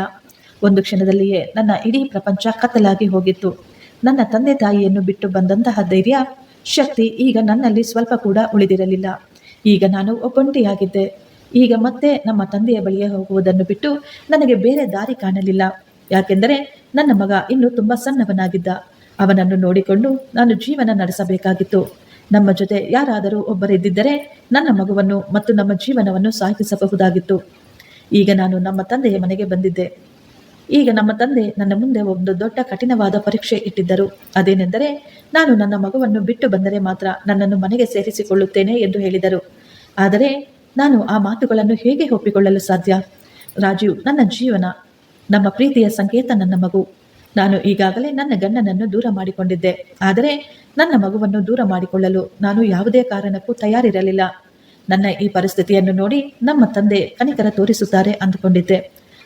ಒಂದು ಕ್ಷಣದಲ್ಲಿಯೇ ನನ್ನ ಇಡೀ ಪ್ರಪಂಚ ಕತ್ತಲಾಗಿ ಹೋಗಿತ್ತು. ನನ್ನ ತಂದೆ ತಾಯಿಯನ್ನು ಬಿಟ್ಟು ಬಂದಂತಹ ಧೈರ್ಯ, ಶಕ್ತಿ ಈಗ ನನ್ನಲ್ಲಿ ಸ್ವಲ್ಪ ಕೂಡ ಉಳಿದಿರಲಿಲ್ಲ. ಈಗ ನಾನು ಒಬ್ಬಂಟಿಯಾಗಿದ್ದೆ. ಈಗ ಮತ್ತೆ ನಮ್ಮ ತಂದೆಯ ಬಳಿಯೇ ಹೋಗುವುದನ್ನು ಬಿಟ್ಟು ನನಗೆ ಬೇರೆ ದಾರಿ ಕಾಣಲಿಲ್ಲ. ಯಾಕೆಂದರೆ ನನ್ನ ಮಗ ಇನ್ನೂ ತುಂಬ ಸಣ್ಣವನಾಗಿದ್ದ. ಅವನನ್ನು ನೋಡಿಕೊಂಡು ನಾನು ಜೀವನ ನಡೆಸಬೇಕಾಗಿತ್ತು. ನಮ್ಮ ಜೊತೆ ಯಾರಾದರೂ ಒಬ್ಬರಿದ್ದರೆ ನನ್ನ ಮಗುವನ್ನು ಮತ್ತು ನಮ್ಮ ಜೀವನವನ್ನು ಸಾಗಿಸಬಹುದಾಗಿತ್ತು. ಈಗ ನಾನು ನಮ್ಮ ತಂದೆಯ ಮನೆಗೆ ಬಂದಿದ್ದೆ. ಈಗ ನಮ್ಮ ತಂದೆ ನನ್ನ ಮುಂದೆ ಒಂದು ದೊಡ್ಡ ಕಠಿಣವಾದ ಪರೀಕ್ಷೆ ಇಟ್ಟಿದ್ದರು. ಅದೇನೆಂದರೆ ನಾನು ನನ್ನ ಮಗುವನ್ನು ಬಿಟ್ಟು ಬಂದರೆ ಮಾತ್ರ ನನ್ನನ್ನು ಮನೆಗೆ ಸೇರಿಸಿಕೊಳ್ಳುತ್ತೇನೆ ಎಂದು ಹೇಳಿದರು. ಆದರೆ ನಾನು ಆ ಮಾತುಗಳನ್ನು ಹೇಗೆ ಒಪ್ಪಿಕೊಳ್ಳಲು ಸಾಧ್ಯ? ರಾಜೀವ್, ನನ್ನ ಜೀವನ, ನಮ್ಮ ಪ್ರೀತಿಯ ಸಂಕೇತ ನನ್ನ ಮಗು. ನಾನು ಈಗಾಗಲೇ ನನ್ನ ಗಂಡನನ್ನು ದೂರ ಮಾಡಿಕೊಂಡಿದ್ದೆ. ಆದರೆ ನನ್ನ ಮಗುವನ್ನು ದೂರ ಮಾಡಿಕೊಳ್ಳಲು ನಾನು ಯಾವುದೇ ಕಾರಣಕ್ಕೂ ತಯಾರಿರಲಿಲ್ಲ. ನನ್ನ ಈ ಪರಿಸ್ಥಿತಿಯನ್ನು ನೋಡಿ ನಮ್ಮ ತಂದೆ ಕನಿಕರ ತೋರಿಸುತ್ತಾರೆ ಅಂದುಕೊಂಡಿದ್ದೆ.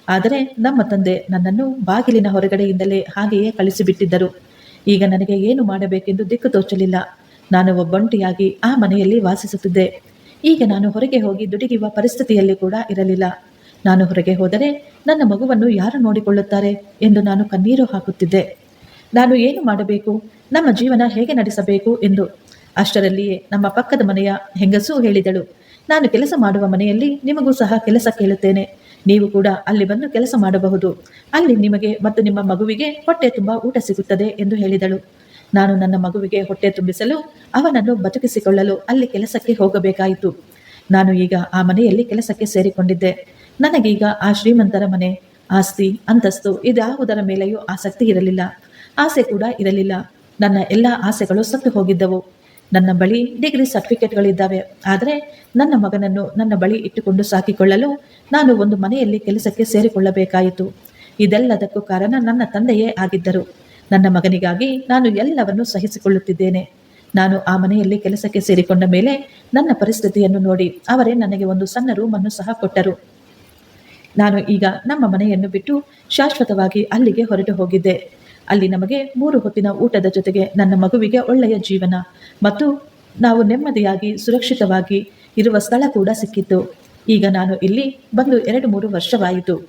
ಆದರೆ ನಮ್ಮ ತಂದೆ ನನ್ನನ್ನು ಬಾಗಿಲಿನ ಹೊರಗಡೆಯಿಂದಲೇ ಹಾಗೆಯೇ ಕಳಿಸಿಬಿಟ್ಟಿದ್ದರು. ಈಗ ನನಗೆ ಏನು ಮಾಡಬೇಕೆಂದು ದಿಕ್ಕು ತೋಚಲಿಲ್ಲ. ನಾನು ಒಬ್ಬಂಟಿಯಾಗಿ ಆ ಮನೆಯಲ್ಲಿ ವಾಸಿಸುತ್ತಿದ್ದೆ. ಈಗ ನಾನು ಹೊರಗೆ ಹೋಗಿ ದುಡಿಗಿರುವ ಪರಿಸ್ಥಿತಿಯಲ್ಲಿ ಕೂಡ ಇರಲಿಲ್ಲ. ನಾನು ಹೊರಗೆ ಹೋದರೆ ನನ್ನ ಮಗುವನ್ನು ಯಾರು ನೋಡಿಕೊಳ್ಳುತ್ತಾರೆ ಎಂದು ನಾನು ಕಣ್ಣೀರು ಹಾಕುತ್ತಿದ್ದೆ. ನಾನು ಏನು ಮಾಡಬೇಕು? ನಮ್ಮ ಜೀವನ ಹೇಗೆ ನಡೆಸಬೇಕು ಎಂದು? ಅಷ್ಟರಲ್ಲಿಯೇ ನಮ್ಮ ಪಕ್ಕದ ಮನೆಯ ಹೆಂಗಸೂ ಹೇಳಿದಳು, ನಾನು ಕೆಲಸ ಮಾಡುವ ಮನೆಯಲ್ಲಿ ನಿಮಗೂ ಸಹ ಕೆಲಸ ಕೇಳುತ್ತೇನೆ. ನೀವು ಕೂಡ ಅಲ್ಲಿ ಬಂದು ಕೆಲಸ ಮಾಡಬಹುದು. ಅಲ್ಲಿ ನಿಮಗೆ ಮತ್ತು ನಿಮ್ಮ ಮಗುವಿಗೆ ಹೊಟ್ಟೆ ತುಂಬ ಊಟ ಸಿಗುತ್ತದೆ ಎಂದು ಹೇಳಿದಳು. ನಾನು ನನ್ನ ಮಗುವಿಗೆ ಹೊಟ್ಟೆ ತುಂಬಿಸಲು, ಅವನನ್ನು ಬದುಕಿಸಿಕೊಳ್ಳಲು ಅಲ್ಲಿ ಕೆಲಸಕ್ಕೆ ಹೋಗಬೇಕಾಯಿತು. ನಾನು ಈಗ ಆ ಮನೆಯಲ್ಲಿ ಕೆಲಸಕ್ಕೆ ಸೇರಿಕೊಂಡಿದ್ದೆ. ನನಗೀಗ ಆ ಶ್ರೀಮಂತರ ಮನೆ, ಆಸ್ತಿ, ಅಂತಸ್ತು ಇದ್ಯಾವುದರ ಮೇಲೆಯೂ ಆಸಕ್ತಿ ಇರಲಿಲ್ಲ. ಆಸೆ ಕೂಡ ಇರಲಿಲ್ಲ. ನನ್ನ ಎಲ್ಲ ಆಸೆಗಳು ಸತ್ತು ಹೋಗಿದ್ದವು. ನನ್ನ ಬಳಿ ಡಿಗ್ರಿ ಸರ್ಟಿಫಿಕೇಟ್ಗಳಿದ್ದಾವೆ. ಆದರೆ ನನ್ನ ಮಗನನ್ನು ನನ್ನ ಬಳಿ ಇಟ್ಟುಕೊಂಡು ಸಾಕಿಕೊಳ್ಳಲು ನಾನು ಒಂದು ಮನೆಯಲ್ಲಿ ಕೆಲಸಕ್ಕೆ ಸೇರಿಕೊಳ್ಳಬೇಕಾಯಿತು. ಇದೆಲ್ಲದಕ್ಕೂ ಕಾರಣ ನನ್ನ ತಂದೆಯೇ ಆಗಿದ್ದರು. ನನ್ನ ಮಗನಿಗಾಗಿ ನಾನು ಎಲ್ಲವನ್ನೂ ಸಹಿಸಿಕೊಳ್ಳುತ್ತಿದ್ದೇನೆ. ನಾನು ಆ ಮನೆಯಲ್ಲಿ ಕೆಲಸಕ್ಕೆ ಸೇರಿಕೊಂಡ ಮೇಲೆ ನನ್ನ ಪರಿಸ್ಥಿತಿಯನ್ನು ನೋಡಿ ಅವರೇ ನನಗೆ ಒಂದು ಸಣ್ಣ ರೂಮನ್ನು ಸಹ ಕೊಟ್ಟರು. ನಾನು ಈಗ ನಮ್ಮ ಮನೆಯನ್ನು ಬಿಟ್ಟು ಶಾಶ್ವತವಾಗಿ ಅಲ್ಲಿಗೆ ಹೊರಟು ಹೋಗಿದ್ದೆ. ಅಲ್ಲಿ ನಮಗೆ ಮೂರು ಹೊತ್ತಿನ ಊಟದ ಜೊತೆಗೆ ನನ್ನ ಮಗುವಿಗೆ ಒಳ್ಳೆಯ ಜೀವನ ಮತ್ತು ನಾವು ನೆಮ್ಮದಿಯಾಗಿ ಸುರಕ್ಷಿತವಾಗಿ ಇರುವ ಸ್ಥಳ ಕೂಡ ಸಿಕ್ಕಿತ್ತು. ಈಗ ನಾನು ಇಲ್ಲಿ ಬಂದು ಎರಡು ಮೂರು ವರ್ಷವಾಯಿತು.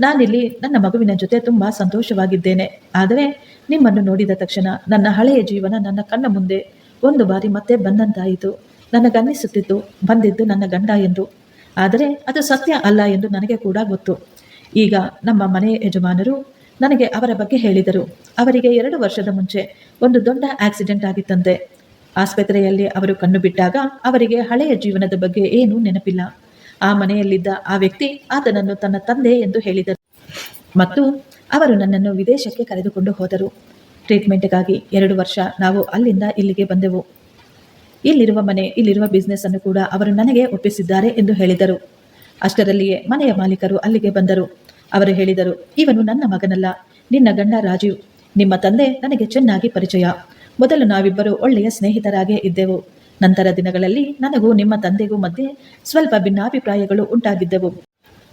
ನಾನಿಲ್ಲಿ ನನ್ನ ಮಗುವಿನ ಜೊತೆ ತುಂಬ ಸಂತೋಷವಾಗಿದ್ದೇನೆ. ಆದರೆ ನಿಮ್ಮನ್ನು ನೋಡಿದ ತಕ್ಷಣ ನನ್ನ ಹಳೆಯ ಜೀವನ ನನ್ನ ಕಣ್ಣ ಮುಂದೆ ಒಂದು ಬಾರಿ ಮತ್ತೆ ಬಂದಂತಾಯಿತು. ನನಗನ್ನಿಸುತ್ತಿತ್ತು, ಬಂದಿದ್ದು ನನ್ನ ಗಂಡ ಎಂದು. ಆದರೆ ಅದು ಸತ್ಯ ಅಲ್ಲ ಎಂದು ನನಗೆ ಕೂಡ ಗೊತ್ತು. ಈಗ ನಮ್ಮ ಮನೆ ಯಜಮಾನರು ನನಗೆ ಅವರ ಬಗ್ಗೆ ಹೇಳಿದರು. ಅವರಿಗೆ ಎರಡು ವರ್ಷದ ಮುಂಚೆ ಒಂದು ದೊಡ್ಡ ಆಕ್ಸಿಡೆಂಟ್ ಆಗಿತ್ತಂತೆ ಆಸ್ಪತ್ರೆಯಲ್ಲಿ ಅವರು ಕಣ್ಣು ಬಿಟ್ಟಾಗ ಅವರಿಗೆ ಹಳೆಯ ಜೀವನದ ಬಗ್ಗೆ ಏನೂ ನೆನಪಿಲ್ಲ. ಆ ಮನೆಯಲ್ಲಿದ್ದ ಆ ವ್ಯಕ್ತಿ ಆತನನ್ನು ತನ್ನ ತಂದೆ ಎಂದು ಹೇಳಿದರು. ಮತ್ತು ಅವರು ನನ್ನನ್ನು ವಿದೇಶಕ್ಕೆ ಕರೆದುಕೊಂಡು ಹೋದರು. ಟ್ರೀಟ್ಮೆಂಟ್ಗಾಗಿ ಎರಡು ವರ್ಷ ನಾವು ಅಲ್ಲಿಂದ ಇಲ್ಲಿಗೆ ಬಂದೆವು. ಇಲ್ಲಿರುವ ಮನೆ, ಇಲ್ಲಿರುವ ಬಿಸ್ನೆಸ್ ಅನ್ನು ಕೂಡ ಅವರು ನನಗೆ ಒಪ್ಪಿಸಿದ್ದಾರೆ ಎಂದು ಹೇಳಿದರು. ಅಷ್ಟರಲ್ಲಿಯೇ ಮನೆಯ ಮಾಲೀಕರು ಅಲ್ಲಿಗೆ ಬಂದರು. ಅವರು ಹೇಳಿದರು, ಇವನು ನನ್ನ ಮಗನಲ್ಲ, ನಿನ್ನ ಗಂಡ ರಾಜೀವ್ ನಿಮ್ಮ ತಂದೆ ನನಗೆ ಚೆನ್ನಾಗಿ ಪರಿಚಯ. ಮೊದಲು ನಾವಿಬ್ಬರು ಒಳ್ಳೆಯ ಸ್ನೇಹಿತರಾಗೇ ಇದ್ದೆವು. ನಂತರ ದಿನಗಳಲ್ಲಿ ನನಗೂ ನಿಮ್ಮ ತಂದೆಗೂ ಮಧ್ಯೆ ಸ್ವಲ್ಪ ಭಿನ್ನಾಭಿಪ್ರಾಯಗಳು ಉಂಟಾಗಿದ್ದವು.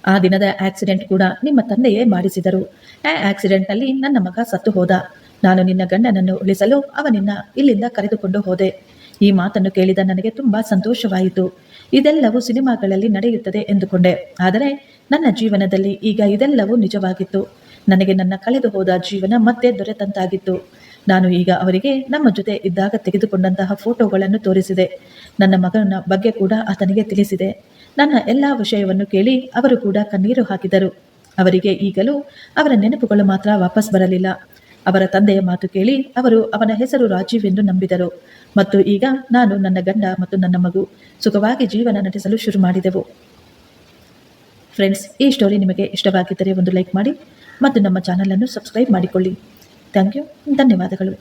ಆ ದಿನದ ಆಕ್ಸಿಡೆಂಟ್ ಕೂಡ ನಿಮ್ಮ ತಂದೆಯೇ ಮಾಡಿಸಿದರು. ಆ ಆಕ್ಸಿಡೆಂಟ್ನಲ್ಲಿ ನನ್ನ ಮಗ ಸತ್ತು ಹೋದ. ನಾನು ನಿನ್ನ ಗಂಡನನ್ನು ಉಳಿಸಲು ಅವನಿನ್ನ ಇಲ್ಲಿಂದ ಕರೆದುಕೊಂಡು ಹೋದೆ. ಈ ಮಾತನ್ನು ಕೇಳಿದ ನನಗೆ ತುಂಬಾ ಸಂತೋಷವಾಯಿತು. ಇದೆಲ್ಲವೂ ಸಿನಿಮಾಗಳಲ್ಲಿ ನಡೆಯುತ್ತದೆ ಎಂದುಕೊಂಡೆ. ಆದರೆ ನನ್ನ ಜೀವನದಲ್ಲಿ ಈಗ ಇದೆಲ್ಲವೂ ನಿಜವಾಗಿತ್ತು. ನನಗೆ ನನ್ನ ಕಳೆದು ಹೋದ ಜೀವನ ಮತ್ತೆ ದೊರೆತಂತಾಗಿತ್ತು. ನಾನು ಈಗ ಅವರಿಗೆ ನಮ್ಮ ಜೊತೆ ಇದ್ದಾಗ ತೆಗೆದುಕೊಂಡಂತಹ ಫೋಟೋಗಳನ್ನು ತೋರಿಸಿದೆ. ನನ್ನ ಮಗನ ಬಗ್ಗೆ ಕೂಡ ಆತನಿಗೆ ತಿಳಿಸಿದೆ. ನನ್ನ ಎಲ್ಲ ವಿಷಯವನ್ನು ಕೇಳಿ ಅವರು ಕೂಡ ಕಣ್ಣೀರು ಹಾಕಿದರು. ಅವರಿಗೆ ಈಗಲೂ ಅವರ ನೆನಪುಗಳು ಮಾತ್ರ ವಾಪಸ್ ಬರಲಿಲ್ಲ. ಅವರ ತಂದೆಯ ಮಾತು ಕೇಳಿ ಅವರು ಅವನ ಹೆಸರು ರಾಜೀವ್ ಎಂದು ನಂಬಿದರು. ಮತ್ತು ಈಗ ನಾನು ನನ್ನ ಗಂಡ ಮತ್ತು ನನ್ನ ಮಗು ಸುಖವಾಗಿ ಜೀವನ ನಡೆಸಲು ಶುರು ಮಾಡಿದೆವು. ಫ್ರೆಂಡ್ಸ್ ಈ ಸ್ಟೋರಿ ನಿಮಗೆ ಇಷ್ಟವಾಗಿದ್ದರೆ ಒಂದು ಲೈಕ್ ಮಾಡಿ ಮತ್ತು ನಮ್ಮ ಚಾನಲನ್ನು ಸಬ್ಸ್ಕ್ರೈಬ್ ಮಾಡಿಕೊಳ್ಳಿ. ಥ್ಯಾಂಕ್ ಯು ಧನ್ಯವಾದಗಳು.